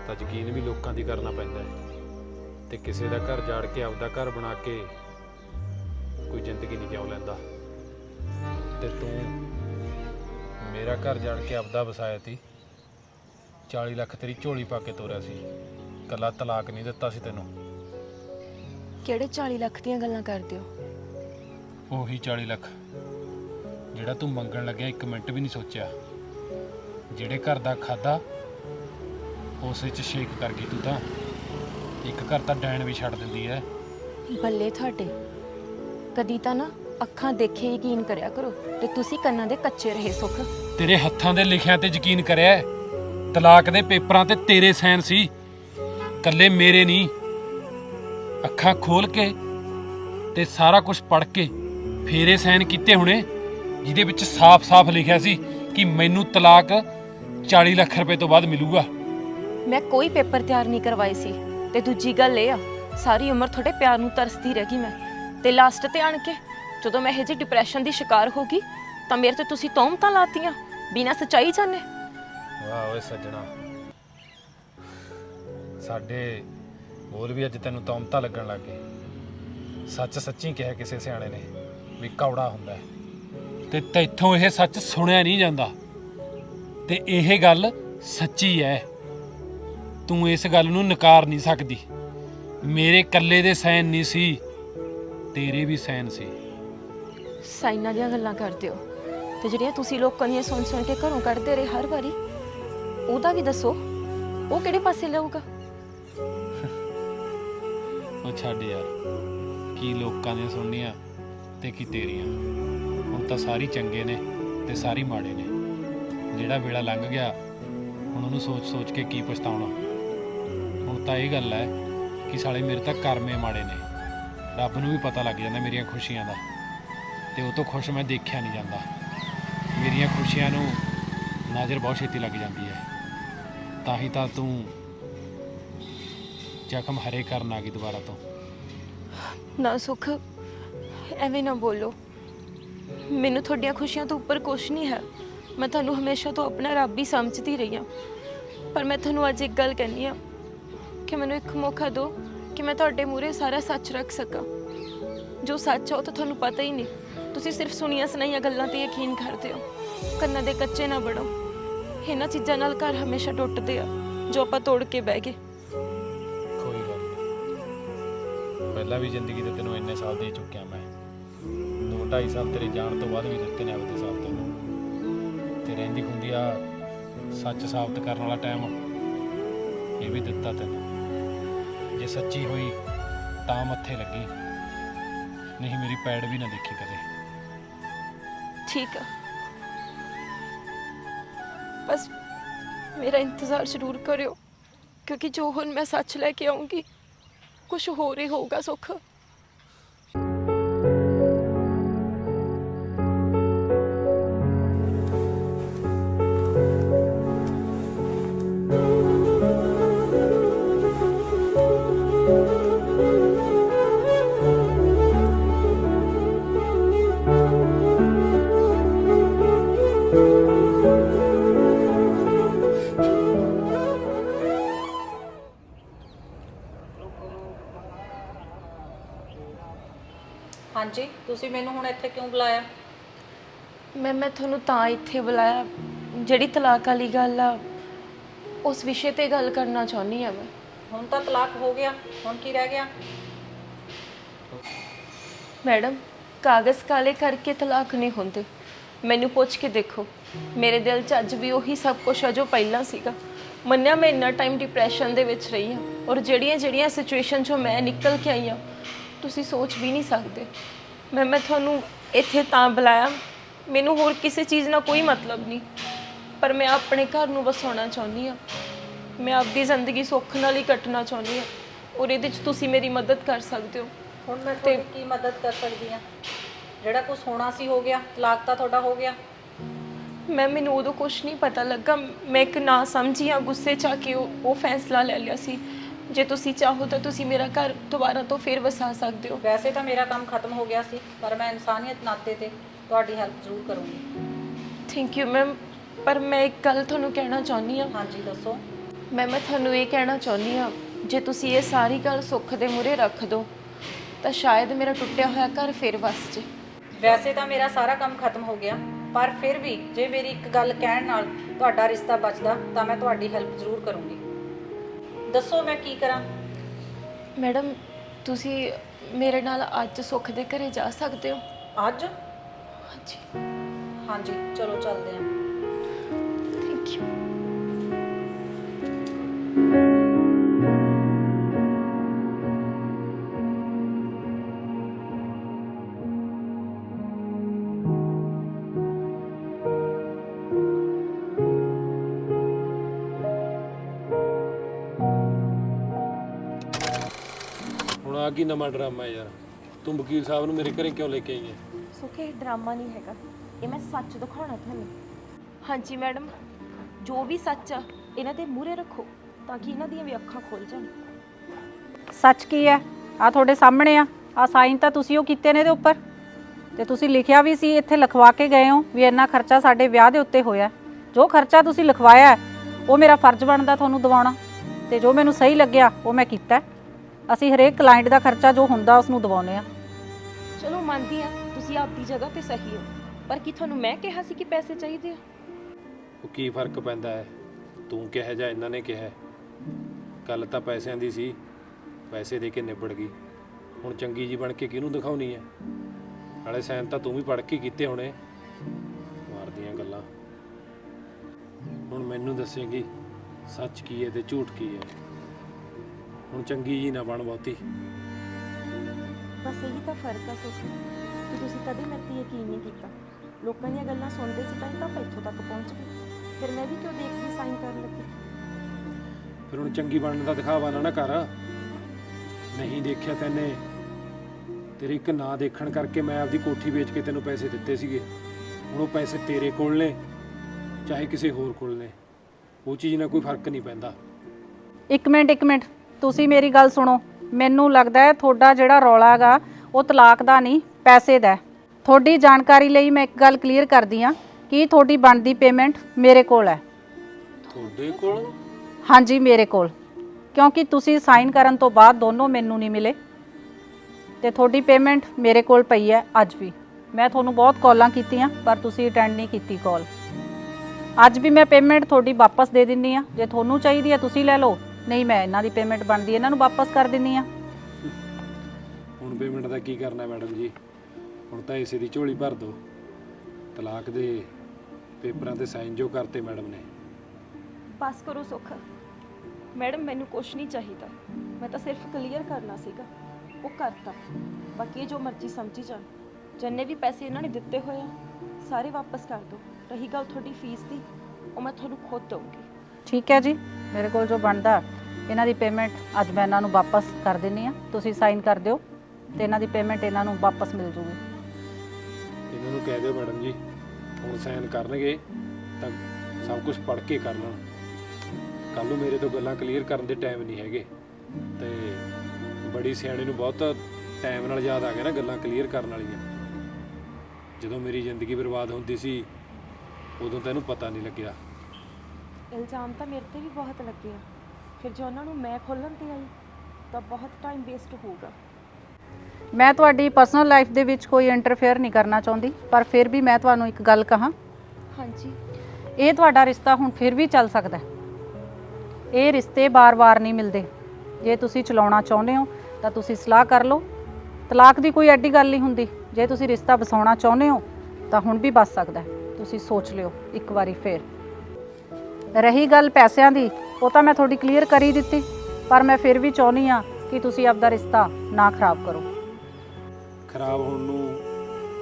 ਤਾਂ ਯਕੀਨ ਵੀ ਲੋਕਾਂ ਦੀ ਕਰਨਾ ਪੈਂਦਾ ਹੈ। ਤੇ ਕਿਸੇ ਦਾ ਘਰ ਜਾੜ ਕੇ ਆਪਦਾ ਘਰ ਬਣਾ ਕੇ ਕੋਈ ਜ਼ਿੰਦਗੀ ਨਹੀਂ ਜਿਉ ਲੈਂਦਾ। ਤੇ ਤੂੰ ਮੇਰਾ ਘਰ ਜਾੜ ਕੇ ਆਪਦਾ ਵਸਾਇਆ ਤੀ। 40 ਲੱਖ ਤੇਰੀ ਝੋਲੀ ਪਾ ਕੇ ਤੋਰਿਆ ਸੀ। ਕੱਲਾ ਤਲਾਕ ਨਹੀਂ ਦਿੱਤਾ ਸੀ ਤੈਨੂੰ। ਕਿਹੜੇ 40 ਲੱਖ ਦੀਆਂ ਗੱਲਾਂ ਕਰਦੇ ਹੋ? ਉਹੀ 40 ਲੱਖ ਜਿਹੜਾ ਤੂੰ ਮੰਗਣ ਲੱਗਿਆ ਇੱਕ ਮਿੰਟ ਵੀ ਨਹੀਂ ਸੋਚਿਆ। ਜਿਹੜੇ ਘਰ ਦਾ ਖਾਦਾ ਉਸ ਵਿੱਚ ਸ਼ੇਕ ਕਰ ਗਈ ਤੂੰ ਤਾਂ। ਇੱਕ ਘਰ ਤਾਂ ਡੈਣ ਵੀ ਛੱਡ ਦਿੰਦੀ ਐ। ਬੱਲੇ ਤੁਹਾਡੇ। ਕਦੀ ਤਾਂ ਨਾ ਅੱਖਾਂ ਦੇਖੇ ਯਕੀਨ ਕਰਿਆ ਕਰੋ ਤੇ ਤੁਸੀਂ ਕੰਨਾਂ ਦੇ ਕੱਚੇ ਰਹੇ ਸੁੱਖ। ਤੇਰੇ ਹੱਥਾਂ ਦੇ ਲਿਖਿਆਂ ਤੇ ਯਕੀਨ ਕਰਿਆ ਹੈ। ਤਲਾਕ ਦੇ ਪੇਪਰਾਂ ਤੇ ਤੇਰੇ ਸਾਈਨ ਸੀ। ਕੱਲੇ ਮੇਰੇ ਨਹੀਂ, ਅੱਖਾਂ ਖੋਲ ਕੇ ਤੇ ਸਾਰਾ ਕੁਝ ਪੜ੍ਹ ਕੇ ਫੇਰੇ ਸਾਈਨ ਕੀਤੇ ਹੁਣੇ, ਜਿਹਦੇ ਵਿੱਚ ਸਾਫ਼-ਸਾਫ਼ ਲਿਖਿਆ ਸੀ ਕਿ ਮੈਨੂੰ ਤਲਾਕ 40 ਲੱਖ ਰੁਪਏ ਤੋਂ ਬਾਅਦ ਮਿਲੂਗਾ। ਮੈਂ ਕੋਈ ਪੇਪਰ ਤਿਆਰ ਨਹੀਂ ਕਰਵਾਏ ਸੀ ਤੇ ਦੂਜੀ ਗੱਲ ਇਹ ਆ, ਸਾਰੀ ਉਮਰ ਤੁਹਾਡੇ ਪਿਆਰ ਨੂੰ ਤਰਸਦੀ ਰਹਿ ਗਈ ਮੈਂ। ਤੇ ਲਾਸਟ ਤੇ ਆਣ ਕੇ ਜਦੋਂ ਮੈਂ ਇਹ ਜਿਹੀ ਡਿਪਰੈਸ਼ਨ ਦੀ ਸ਼ਿਕਾਰ ਹੋ ਗਈ, ਤਾਂ ਮੇਰੇ ਤੇ ਤੁਸੀਂ ਤੌਮਤਾਂ ਲਾਤੀਆਂ, ਬਿਨਾਂ ਸੱਚਾਈ ਜਾਣੇ। ਵਾਹ ਓਏ ਸੱਜਣਾ। ਸਾਡੇ ਬੋਲ ਵੀ ਅੱਜ ਤੈਨੂੰ ਤੌਮਤਾ ਲੱਗਣ ਲੱਗ ਗਏ। ਸੱਚ ਸੱਚੀ ਕਿਹਾ ਕਿਸੇ ਸਿਆਣੇ ਨੇ ਵੀ ਕੌੜਾ ਹੁੰਦਾ ਹੈ। ਤੇ ਤੈਥੋਂ ਇਹ ਸੱਚ ਸੁਣਿਆ ਨਹੀਂ ਜਾਂਦਾ। ਤੇ ਇਹ ਗੱਲ ਸੱਚੀ ਹੈ। ਤੂੰ ਇਸ ਗੱਲ ਨੂੰ ਨਕਾਰ ਨਹੀਂ ਸਕਦੀ। ਮੇਰੇ ਕੱਲੇ ਦੇ ਸੈਨ ਨਹੀਂ ਸੀ, ਤੇਰੇ ਵੀ ਸੈਨ ਸੀ। ਸਾਈਨਾਂ ਦੀਆਂ ਗੱਲਾਂ ਕਰਦੇ ਹੋ। ਤੇ ਜਿਹੜੀਆਂ ਤੁਸੀਂ ਲੋਕਾਂ ਦੀਆਂ ਸੁਣ ਸੁਣ ਕੇ ਘਰੋਂ ਕੱਢਦੇ ਰਹੇ ਹਰ ਵਾਰੀ ਉਹਦਾ ਵੀ ਦੱਸੋ। ਉਹ ਕਿਹੜੇ ਪਾਸੇ ਲਊਗਾ? ਉਹ ਛੱਡ ਯਾਰ। ਕੀ ਲੋਕਾਂ ਦੀਆਂ ਸੁਣਨੀਆਂ ਤੇ ਕੀ ਤੇਰੀਆਂ। ਹੁਣ ਤਾਂ ਸਾਰੀ ਚੰਗੇ ਨੇ ਤੇ ਸਾਰੀ ਮਾੜੇ ਨੇ। ਜਿਹੜਾ ਵੇਲਾ ਲੰਘ ਗਿਆ, ਹੁਣ ਉਹਨੂੰ ਸੋਚ-ਸੋਚ ਕੇ ਕੀ ਪਛਤਾਉਣਾ। ਹੁਣ ਤਾਂ ਇਹ ਗੱਲ ਹੈ ਕਿ ਸਾਲੇ ਮੇਰੇ ਤਾਂ ਕਰਮੇ ਮਾੜੇ ਨੇ। ਰੱਬ ਨੂੰ ਵੀ ਪਤਾ ਲੱਗ ਜਾਂਦਾ ਮੇਰੀਆਂ ਖੁਸ਼ੀਆਂ ਦਾ। ਤੇ ਉਹ ਤੋਂ ਖੁਸ਼ ਮੈਂ ਦੇਖਿਆ ਨਹੀਂ ਜਾਂਦਾ। ਮੇਰੀਆਂ ਖੁਸ਼ੀਆਂ ਨੂੰ ਨਾਜ਼ਰ ਬਹੁਤ ਛੇਤੀ ਲੱਗ ਜਾਂਦੀ ਹੈ। ਤਾਂ ਹੀ ਤਾਂ ਤੂੰ ਜ਼ਖਮ ਹਰੇ ਕਰਨ ਆ ਗਈ ਦੁਬਾਰਾ ਤੋਂ। ਨਾ ਸੁਖ, ਐਵੇਂ ਨਾ ਬੋਲੋ। ਮੈਨੂੰ ਤੁਹਾਡੀਆਂ ਖੁਸ਼ੀਆਂ ਤੋਂ ਉੱਪਰ ਕੁਝ ਨਹੀਂ ਹੈ। ਮੈਂ ਤੁਹਾਨੂੰ ਹਮੇਸ਼ਾ ਤੋਂ ਆਪਣਾ ਰੱਬ ਹੀ ਸਮਝਦੀ ਰਹੀ ਹਾਂ। ਪਰ ਮੈਂ ਤੁਹਾਨੂੰ ਅੱਜ ਇੱਕ ਗੱਲ ਕਹਿੰਦੀ ਆ ਕਿ ਮੈਨੂੰ ਇੱਕ ਮੌਕਾ ਦਿਓ ਕਿ ਮੈਂ ਤੁਹਾਡੇ ਮੂਹਰੇ ਸਾਰਾ ਸੱਚ ਰੱਖ ਸਕਾਂ। ਜੋ ਸੱਚ ਆ ਉਹ ਤਾਂ ਤੁਹਾਨੂੰ ਪਤਾ ਹੀ ਨਹੀਂ। ਤੁਸੀਂ ਸਿਰਫ ਸੁਣੀਆਂ ਸੁਣਾਈਆਂ ਗੱਲਾਂ ਤੇ ਯਕੀਨ ਕਰਦੇ ਹੋ। ਕੰਨਾਂ ਦੇ ਕੱਚੇ ਨਾ ਬੜੋ ਇਹਨਾਂ ਚੀਜ਼ਾਂ ਨਾਲ ਘਰ ਹਮੇਸ਼ਾ ਟੁੱਟਦੇ ਆ ਜੋ ਆਪਾਂ ਤੋੜ ਕੇ ਬਹਿ ਗਏ। ਕੋਈ ਗੱਲ ਨਹੀਂ। ਪਹਿਲਾਂ ਵੀ ਜ਼ਿੰਦਗੀ ਦੇ ਤੈਨੂੰ ਇੰਨੇ ਸਾਲ ਦੇ ਚੁੱਕਿਆ ਮੈਂ। ਦੋ ਢਾਈ ਸਾਲ ਤੇਰੇ ਜਾਣ ਤੋਂ ਬਾਅਦ ਵੀ ਦਿੱਤੇ ਨੇ ਆਪਦੇ ਸਾਲ ਤੈਨੂੰ। ਤੇ ਰਹਿੰਦੀ ਹੁੰਦੀ ਆ ਸੱਚ ਸਾਬਤ ਕਰਨ ਵਾਲਾ ਟਾਈਮ ਇਹ ਵੀ ਦਿੱਤਾ ਤੈਨੂੰ। ਜੇ ਸੱਚੀ ਹੋਈ ਤਾਂ ਮੱਥੇ ਲੱਗੀ। ਨਹੀਂ ਮੇਰੀ ਪੈੜ ਵੀ ਨਾ ਦੇਖੀ ਕਦੇ। ਠੀਕ ਆ। ਬਸ ਮੇਰਾ ਇੰਤਜ਼ਾਰ ਜ਼ਰੂਰ ਕਰਿਓ, ਕਿਉਂਕਿ ਜੋ ਹੁਣ ਮੈਂ ਸੱਚ ਲੈ ਕੇ ਆਉਂਗੀ ਕੁਝ ਹੋਰ ਹੀ ਹੋਊਗਾ ਸੁੱਖ। ਹਾਂਜੀ ਤੁਸੀਂ ਮੈਨੂੰ ਹੁਣ ਇੱਥੇ ਕਿਉਂ ਬੁਲਾਇਆ? ਮੈਂ ਮੈਂ ਤੁਹਾਨੂੰ ਤਾਂ ਇੱਥੇ ਬੁਲਾਇਆ ਜਿਹੜੀ ਤਲਾਕ ਵਾਲੀ ਗੱਲ ਆ ਉਸ ਵਿਸ਼ੇ ਤੇ ਗੱਲ ਕਰਨਾ ਚਾਹੁੰਦੀ ਆ ਮੈਂ। ਹੁਣ ਤਾਂ ਤਲਾਕ ਹੋ ਗਿਆ ਹੁਣ ਕੀ ਰਹਿ ਗਿਆ? ਮੈਡਮ ਕਾਗਜ਼ ਕਾਲੇ ਕਰਕੇ ਤਲਾਕ ਨਹੀਂ ਹੁੰਦੇ। ਮੈਨੂੰ ਪੁੱਛ ਕੇ ਦੇਖੋ ਮੇਰੇ ਦਿਲ 'ਚ ਅੱਜ ਵੀ ਉਹੀ ਸਭ ਕੁਝ ਆ ਜੋ ਪਹਿਲਾਂ ਸੀਗਾ। ਮੰਨਿਆ ਮੈਂ ਇੰਨਾ ਟਾਈਮ ਡਿਪਰੈਸ਼ਨ ਦੇ ਵਿੱਚ ਰਹੀ ਹਾਂ ਔਰ ਜਿਹੜੀਆਂ ਜਿਹੜੀਆਂ ਸਿਚੁਏਸ਼ਨ 'ਚੋਂ ਮੈਂ ਨਿਕਲ ਕੇ ਆਈ ਹਾਂ ਤੁਸੀਂ ਸੋਚ ਵੀ ਨਹੀਂ ਸਕਦੇ। ਮੈਂ ਮੈਂ ਤੁਹਾਨੂੰ ਇੱਥੇ ਤਾਂ ਬੁਲਾਇਆ। ਮੈਨੂੰ ਹੋਰ ਕਿਸੇ ਚੀਜ਼ ਨਾਲ ਕੋਈ ਮਤਲਬ ਨਹੀਂ। ਪਰ ਮੈਂ ਆਪਣੇ ਘਰ ਨੂੰ ਵਸਾਉਣਾ ਚਾਹੁੰਦੀ ਹਾਂ। ਮੈਂ ਆਪਦੀ ਜ਼ਿੰਦਗੀ ਸੁੱਖ ਨਾਲ ਹੀ ਕੱਟਣਾ ਚਾਹੁੰਦੀ ਹਾਂ। ਔਰ ਇਹਦੇ 'ਚ ਤੁਸੀਂ ਮੇਰੀ ਮਦਦ ਕਰ ਸਕਦੇ ਹੋ। ਹੁਣ ਮੈਂ ਤੁਹਾਡੀ ਕੀ ਮਦਦ ਕਰ ਸਕਦੀ ਆ ਜਿਹੜਾ ਕੁਝ ਹੋਣਾ ਸੀ ਹੋ ਗਿਆ। ਤਲਾਕ ਤਾਂ ਤੁਹਾਡਾ ਹੋ ਗਿਆ। ਮੈਂ ਮੈਨੂੰ ਉਦੋਂ ਕੁਝ ਨਹੀਂ ਪਤਾ ਲੱਗਾ। ਮੈਂ ਇੱਕ ਨਾ ਸਮਝੀ ਆ ਗੁੱਸੇ ਚ ਆ ਕੇ ਉਹ ਉਹ ਫੈਸਲਾ ਲੈ ਲਿਆ ਸੀ। ਜੇ ਤੁਸੀਂ ਚਾਹੋ ਤਾਂ ਤੁਸੀਂ ਮੇਰਾ ਘਰ ਦੁਬਾਰਾ ਤੋਂ ਫੇਰ ਵਸਾ ਸਕਦੇ ਹੋ। ਵੈਸੇ ਤਾਂ ਮੇਰਾ ਕੰਮ ਖਤਮ ਹੋ ਗਿਆ ਸੀ ਪਰ ਮੈਂ ਇਨਸਾਨੀਅਤ ਨਾਤੇ ਤੇ ਤੁਹਾਡੀ ਹੈਲਪ ਜ਼ਰੂਰ ਕਰੂੰਗੀ। ਥੈਂਕ ਯੂ ਮੈਮ ਪਰ ਮੈਂ ਇੱਕ ਗੱਲ ਤੁਹਾਨੂੰ ਕਹਿਣਾ ਚਾਹੁੰਦੀ ਆ ਹਾਂਜੀ ਦੱਸੋ। ਮੈਂ ਮੈਂ ਤੁਹਾਨੂੰ ਇਹ ਕਹਿਣਾ ਚਾਹੁੰਦੀ ਆ ਜੇ ਤੁਸੀਂ ਇਹ ਸਾਰੀ ਗੱਲ ਸੁੱਖ ਦੇ ਮੂਹਰੇ ਰੱਖ ਦੋ ਤਾਂ ਸ਼ਾਇਦ ਮੇਰਾ ਟੁੱਟਿਆ ਹੋਇਆ ਘਰ ਫੇਰ ਵਸ ਜੇ। ਵੈਸੇ ਤਾਂ ਮੇਰਾ ਸਾਰਾ ਕੰਮ ਖਤਮ ਹੋ ਗਿਆ ਪਰ ਫਿਰ ਵੀ ਜੇ ਮੇਰੀ ਇੱਕ ਗੱਲ ਕਹਿਣ ਨਾਲ ਤੁਹਾਡਾ ਰਿਸ਼ਤਾ ਬਚਦਾ ਤਾਂ ਮੈਂ ਤੁਹਾਡੀ ਹੈਲਪ ਜ਼ਰੂਰ ਕਰੂੰਗੀ। ਦੱਸੋ ਮੈਂ ਕੀ ਕਰਾਂ? ਮੈਡਮ ਤੁਸੀਂ ਮੇਰੇ ਨਾਲ ਅੱਜ ਸੁੱਖ ਦੇ ਘਰੇ ਜਾ ਸਕਦੇ ਹੋ? ਅੱਜ? ਹਾਂਜੀ। ਹਾਂਜੀ ਚਲੋ ਚੱਲਦੇ ਹਾਂ ਨਵਾਂ ਡਰਾਮਾ ਯਾਰ। ਤੂੰ ਵਕੀਲ ਸਾਹਿਬ ਨੂੰ ਮੇਰੇ ਘਰੇ ਕਿਉਂ ਲੈ ਕੇ ਆਈ ਹੈ? ਸੁਖੇ ਡਰਾਮਾ ਨਹੀਂ ਹੈਗਾ। ਇਹ ਮੈਂ ਸੱਚ ਦਿਖਾਉਣਾ ਤੁਹਾਨੂੰ। ਹਾਂਜੀ ਮੈਡਮ ਜੋ ਵੀ ਸੱਚ ਆ ਇਹਨਾਂ ਦੇ ਮੂਹਰੇ ਰੱਖੋ ਤਾਂ ਕਿ ਇਹਨਾਂ ਦੀਆਂ ਵੀ ਅੱਖਾਂ ਖੁੱਲ ਜਾਣ। ਸੱਚ ਕੀ ਹੈ? ਆ ਤੁਹਾਡੇ ਸਾਹਮਣੇ ਆ। ਆ ਸਾਈਨ ਤਾਂ ਤੁਸੀਂ ਉਹ ਕੀਤੇ ਨੇ ਇਹਦੇ ਉੱਪਰ। ਤੇ ਤੁਸੀਂ ਲਿਖਿਆ ਵੀ ਸੀ ਇੱਥੇ ਲਿਖਵਾ ਕੇ ਗਏ ਹੋ ਵੀ ਇੰਨਾ ਖਰਚਾ ਸਾਡੇ ਵਿਆਹ ਦੇ ਉੱਤੇ ਹੋਇਆ ਜੋ ਖਰਚਾ ਤੁਸੀਂ ਲਿਖਵਾਇਆ ਹੈ, ਉਹ ਮੇਰਾ ਫਰਜ਼ ਬਣਦਾ ਤੁਹਾਨੂੰ ਦਿਵਾਉਣਾ। ਤੇ ਜੋ ਮੈਨੂੰ ਸਹੀ ਲੱਗਿਆ ਉਹ ਮੈਂ ਕੀਤਾ ਹੈ। ਅਸੀਂ ਹਰੇਕ ਕਲਾਇੰਟ ਦਾ ਖਰਚਾ ਜੋ ਹੁੰਦਾ ਉਸ ਨੂੰ ਦਿਵਾਉਂਦੇ ਆ ਚਲੋ ਮੰਨਦੀ ਆ ਤੁਸੀਂ ਆਪਦੀ ਜਗ੍ਹਾ ਤੇ ਸਹੀ ਹੋ। ਪਰ ਕੀ ਤੁਹਾਨੂੰ ਮੈਂ ਕਿਹਾ ਸੀ ਕਿ ਪੈਸੇ ਚਾਹੀਦੇ ਆ? ਉਹ ਕੀ ਫ਼ਰਕ ਪੈਂਦਾ ਹੈ? ਤੂੰ ਕਿਹਾ ਜਾਂ ਇਹਨਾਂ ਨੇ ਕਿਹਾ? ਗੱਲ ਤਾਂ ਪੈਸਿਆਂ ਦੀ ਸੀ ਪੈਸੇ ਦੇ ਕੇ ਨਿਬੜ ਗਈ। ਹੁਣ ਚੰਗੀ ਜੀ ਬਣ ਕੇ ਕਿਹਨੂੰ ਦਿਖਾਉਣੀ ਹੈ? ਨਾਲੇ ਸੈਨ ਤਾਂ ਤੂੰ ਵੀ ਪੜ੍ਹ ਕੇ ਕੀਤੇ ਹੋਣੇ। ਮਾਰਦੀਆਂ ਗੱਲਾਂ। ਹੁਣ ਮੈਨੂੰ ਦੱਸੇਗੀ ਸੱਚ ਕੀ ਹੈ ਤੇ ਝੂਠ ਕੀ ਹੈ? ਹੁਣ ਚੰਗੀ ਜੀ ਨਾ ਬਣ ਬਹੁਤੀ। ਬਸ ਇਹੀ ਤਾਂ ਫ਼ਰਕ ਆ ਸੋਚੀ ਕਿ ਤੁਸੀਂ ਕਦੇ ਮੇਰੇ ਤੇ ਯਕੀਨ ਨਹੀਂ ਕੀਤਾ। ਲੋਕਾਂ ਦੀਆਂ ਗੱਲਾਂ ਸੁਣਦੇ ਸੀ ਤਾਂ ਹੀ ਤਾਂ ਆਪਾਂ ਇੱਥੋਂ ਤੱਕ ਪਹੁੰਚ ਗਏ। ਫਿਰ ਮੈਂ ਵੀ ਕਿਉਂ ਦੇਖ ਕੇ ਸਾਈਨ ਕਰਨ ਲੱਗੀ? ਫਿਰ ਹੁਣ ਚੰਗੀ ਬਣਨ ਦਾ ਦਿਖਾਵਾ ਨਾ ਨਾ ਕਰ। ਨਹੀਂ ਦੇਖਿਆ ਤੈਨੇ ਤੇਰੇ ਇੱਕ ਨਾਂ ਦੇਖਣ ਕਰਕੇ ਮੈਂ ਆਪਦੀ ਕੋਠੀ ਵੇਚ ਕੇ ਤੈਨੂੰ ਪੈਸੇ ਦਿੱਤੇ ਸੀਗੇ। ਹੁਣ ਉਹ ਪੈਸੇ ਤੇਰੇ ਕੋਲ ਨੇ ਚਾਹੇ ਕਿਸੇ ਹੋਰ ਕੋਲ ਨੇ। ਉਹ ਚੀਜ਼ ਨਾਲ ਕੋਈ ਫ਼ਰਕ ਨਹੀਂ ਪੈਂਦਾ। ਇੱਕ ਮਿੰਟ ਇੱਕ ਮਿੰਟ। ਤੁਸੀਂ ਮੇਰੀ ਗੱਲ ਸੁਣੋ। ਮੈਨੂੰ ਲੱਗਦਾ ਹੈ ਤੁਹਾਡਾ ਜਿਹੜਾ ਰੌਲਾ ਹੈਗਾ ਉਹ ਤਲਾਕ ਦਾ ਨਹੀਂ ਪੈਸੇ ਦਾ ਹੈ। ਤੁਹਾਡੀ ਜਾਣਕਾਰੀ ਲਈ ਮੈਂ ਇੱਕ ਗੱਲ ਕਲੀਅਰ ਕਰਦੀ ਹਾਂ ਕਿ ਤੁਹਾਡੀ ਬਣਦੀ ਪੇਮੈਂਟ ਮੇਰੇ ਕੋਲ ਹੈ। ਤੁਹਾਡੇ ਕੋਲ? ਹਾਂਜੀ ਮੇਰੇ ਕੋਲ। ਕਿਉਂਕਿ ਤੁਸੀਂ ਸਾਈਨ ਕਰਨ ਤੋਂ ਬਾਅਦ ਦੋਨੋਂ ਮੈਨੂੰ ਨਹੀਂ ਮਿਲੇ। ਤੇ ਤੁਹਾਡੀ ਪੇਮੈਂਟ ਮੇਰੇ ਕੋਲ ਪਈ ਹੈ ਅੱਜ ਵੀ। ਮੈਂ ਤੁਹਾਨੂੰ ਬਹੁਤ ਕਾਲਾਂ ਕੀਤੀਆਂ ਪਰ ਤੁਸੀਂ ਅਟੈਂਡ ਨਹੀਂ ਕੀਤੀ ਕਾਲ ਅੱਜ ਵੀ ਮੈਂ ਪੇਮੈਂਟ ਤੁਹਾਡੀ ਵਾਪਸ ਦੇ ਦਿੰਨੀ ਆ ਜੇ ਤੁਹਾਨੂੰ ਚਾਹੀਦੀ ਹੈ ਤੁਸੀਂ ਲੈ ਲਓ। ਨਹੀਂ ਮੈਂ ਇਹਨਾਂ ਦੀ ਪੇਮੈਂਟ ਬਣਦੀ ਇਹਨਾਂ ਨੂੰ ਵਾਪਸ ਕਰ ਦਿੰਨੀ ਆ। ਹੁਣ ਪੇਮੈਂਟ ਦਾ ਕੀ ਕਰਨਾ ਮੈਡਮ ਜੀ? ਹੁਣ ਤਾਂ ਇਸੇ ਦੀ ਝੋਲੀ ਭਰ ਦੋ। ਤਲਾਕ ਦੇ ਪੇਪਰਾਂ ਤੇ ਸਾਈਨ ਜੋ ਕਰਤੇ ਮੈਡਮ ਨੇ। ਬਸ ਕਰੋ ਸੁੱਖ। ਮੈਡਮ ਮੈਨੂੰ ਕੁਝ ਨਹੀਂ ਚਾਹੀਦਾ। ਮੈਂ ਤਾਂ ਸਿਰਫ ਕਲੀਅਰ ਕਰਨਾ ਸੀਗਾ। ਉਹ ਕਰਤਾ। ਬਾਕੀ ਇਹ ਜੋ ਮਰਜ਼ੀ ਸਮਝੀ ਜਾਣ। ਜਿੰਨੇ ਵੀ ਪੈਸੇ ਇਹਨਾਂ ਨੇ ਦਿੱਤੇ ਹੋਏ ਆ ਸਾਰੇ ਵਾਪਸ ਕਰ ਦਿਓ ਰਹੀ ਗੱਲ ਤੁਹਾਡੀ ਫੀਸ ਦੀ ਉਹ ਮੈਂ ਤੁਹਾਨੂੰ ਖੁਦ ਦਊਂਗੀ। ਠੀਕ ਹੈ ਜੀ। ਮੇਰੇ ਕੋਲ ਜੋ ਬਣਦਾ, ਇਹਨਾਂ ਦੀ ਪੇਮੈਂਟ ਅੱਜ ਮੈਂ ਇਹਨਾਂ ਨੂੰ ਵਾਪਸ ਕਰ ਦਿੰਨੀ ਆ। ਤੁਸੀਂ ਸਾਈਨ ਕਰ ਦਿਓ ਤੇ ਇਹਨਾਂ ਦੀ ਪੇਮੈਂਟ ਇਹਨਾਂ ਨੂੰ ਵਾਪਸ ਮਿਲ ਜੂਗੀ। ਇਹਨਾਂ ਨੂੰ ਕਹਿ ਦਿਓ ਮੈਡਮ ਜੀ, ਹੁਣ ਸਾਈਨ ਕਰਨਗੇ ਤਾਂ ਸਭ ਕੁਝ ਪੜ੍ਹ ਕੇ ਕਰ ਲੈਣ। ਕੱਲ ਨੂੰ ਮੇਰੇ ਤੋਂ ਗੱਲਾਂ ਕਲੀਅਰ ਕਰਨ ਦੇ ਟਾਈਮ ਨਹੀਂ ਹੈਗੇ। ਤੇ ਬੜੀ ਸਿਆਣੇ ਨੂੰ ਬਹੁਤ ਟਾਈਮ ਨਾਲ ਯਾਦ ਆ ਗਿਆ ਨਾ ਗੱਲਾਂ ਕਲੀਅਰ ਕਰਨ ਵਾਲੀਆਂ। ਜਦੋਂ ਮੇਰੀ ਜ਼ਿੰਦਗੀ ਬਰਬਾਦ ਹੁੰਦੀ ਸੀ, ਉਦੋਂ ਤੈਨੂੰ ਪਤਾ ਨਹੀਂ ਲੱਗਿਆ। ਇਲਜ਼ਾਮ ਤਾਂ ਮੇਰੇ ਤੇ ਵੀ ਬਹੁਤ ਲੱਗੇ ਆ। ਫਿਰ ਜੇ ਉਹਨਾਂ ਨੂੰ ਮੈਂ ਖੋਲਣ ਤੇ ਆਈ ਤਾਂ ਬਹੁਤ ਟਾਈਮ ਵੇਸਟ ਹੋਊਗਾ। ਮੈਂ ਤੁਹਾਡੀ ਪਰਸਨਲ ਲਾਈਫ ਦੇ ਵਿੱਚ ਕੋਈ ਇੰਟਰਫੇਅਰ ਨਹੀਂ ਕਰਨਾ ਚਾਹੁੰਦੀ ਪਰ ਫਿਰ ਵੀ ਮੈਂ ਤੁਹਾਨੂੰ ਇੱਕ ਗੱਲ ਕਹਾਂ। ਹਾਂਜੀ। ਇਹ ਤੁਹਾਡਾ ਰਿਸ਼ਤਾ ਹੁਣ ਫਿਰ ਵੀ ਚੱਲ ਸਕਦਾ ਹੈ। ਇਹ ਰਿਸ਼ਤੇ ਬਾਰ-ਬਾਰ ਨਹੀਂ ਮਿਲਦੇ। ਜੇ ਤੁਸੀਂ ਚਲਾਉਣਾ ਚਾਹੁੰਦੇ ਹੋ ਤਾਂ ਤੁਸੀਂ ਸਲਾਹ ਕਰ ਲਓ। ਤਲਾਕ ਦੀ ਕੋਈ ਐਡੀ ਗੱਲ ਨਹੀਂ ਹੁੰਦੀ। ਜੇ ਤੁਸੀਂ ਰਿਸ਼ਤਾ ਵਸਾਉਣਾ ਚਾਹੁੰਦੇ ਹੋ ਤਾਂ ਹੁਣ ਵੀ ਬਸ ਸਕਦਾ ਹੈ। ਤੁਸੀਂ ਸੋਚ ਲਿਓ ਇੱਕ ਵਾਰੀ ਫੇਰ। ਰਹੀ ਗੱਲ ਪੈਸਿਆਂ ਦੀ ਉਹ ਤਾਂ ਮੈਂ ਤੁਹਾਡੀ ਕਲੀਅਰ ਕਰ ਹੀ ਦਿੱਤੀ। ਪਰ ਮੈਂ ਫਿਰ ਵੀ ਚਾਹੁੰਦੀ ਆ ਕਿ ਤੁਸੀਂ ਆਪਦਾ ਰਿਸ਼ਤਾ ਨਾ ਖਰਾਬ ਕਰੋ। ਖਰਾਬ ਹੋਣ ਨੂੰ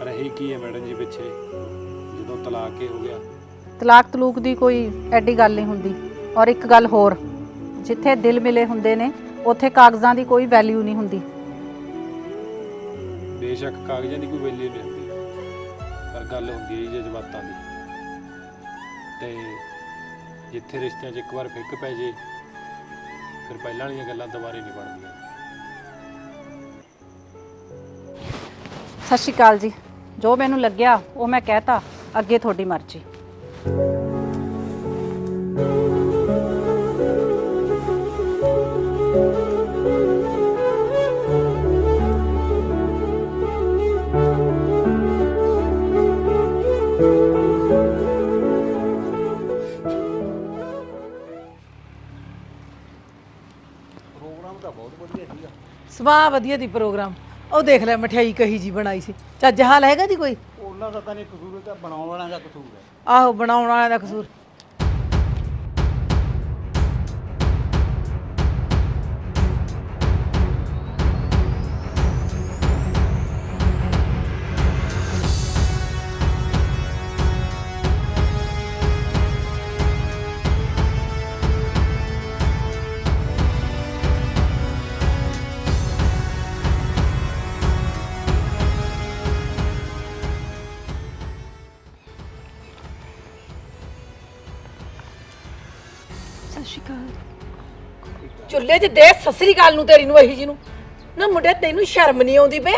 ਰਹੀ ਕੀ ਹੈ ਮੈਡਮ ਜੀ ਪਿੱਛੇ? ਜਦੋਂ ਤਲਾਕ ਹੀ ਹੋ ਗਿਆ। ਤਲਾਕ ਤਲੂਕ ਦੀ ਕੋਈ ਐਡੀ ਗੱਲ ਨਹੀਂ ਹੁੰਦੀ। ਔਰ ਇੱਕ ਗੱਲ ਹੋਰ ਜਿੱਥੇ ਦਿਲ ਮਿਲੇ ਹੁੰਦੇ ਨੇ ਉੱਥੇ ਕਾਗਜ਼ਾਂ ਦੀ ਕੋਈ ਵੈਲਿਊ ਨਹੀਂ ਹੁੰਦੀ। ਬੇਸ਼ੱਕ ਕਾਗਜ਼ਾਂ ਦੀ ਕੋਈ ਵੈਲਿਊ ਨਹੀਂ ਹੁੰਦੀ। ਪਰ ਗੱਲ ਹੁੰਦੀ ਹੈ ਜਜ਼ਬਾਤਾਂ ਦੀ। ਤੇ ਜਿੱਥੇ ਰਿਸ਼ਤਿਆਂ 'ਚ ਇੱਕ ਵਾਰ ਫਿੱਕ ਪੈ ਜੇ, ਫਿਰ ਪਹਿਲਾਂ ਵਾਲੀਆਂ ਗੱਲਾਂ ਦੁਬਾਰੇ ਨਹੀਂ ਬਣਦੀਆਂ। ਸਤਿ ਸ਼੍ਰੀ ਅਕਾਲ ਜੀ। ਜੋ ਮੈਨੂੰ ਲੱਗਿਆ, ਉਹ ਮੈਂ ਕਹਿਤਾ, ਅੱਗੇ ਤੁਹਾਡੀ ਮਰਜ਼ੀ। ਪ੍ਰੋਗਰਾਮ ਤਾਂ ਬਹੁਤ ਵਧੀਆ ਸੀਗਾ। ਸੁਭਾਅ ਵਧੀਆ ਦੀ ਪ੍ਰੋਗਰਾਮ। ਉਹ ਦੇਖ ਲੈ ਮਠਿਆਈ ਕਹੀ ਜੀ ਬਣਾਈ ਸੀ। ਚੱਜ ਹਾਲ ਹੈਗਾ ਜੀ ਕੋਈ? ਉਹਨਾਂ ਦਾ ਤਾਂ ਨਹੀਂ ਕਸੂਰ ਇਹ ਤਾਂ ਬਣਾਉਣ ਵਾਲਿਆਂ ਦਾ ਕਸੂਰ ਹੈ। ਆਹੋ ਬਣਾਉਣ ਵਾਲਿਆਂ ਦਾ ਕਸੂਰ। ਸਸਰੀ ਕਾਲ ਨੂੰ ਤੇਰੀ ਨੂੰ ਇਹੀ ਜੀ ਨੂੰ। ਨਾ ਮੁੰਡੇ ਤੈਨੂੰ ਸ਼ਰਮ ਨਹੀਂ ਆਉਂਦੀ ਬੇ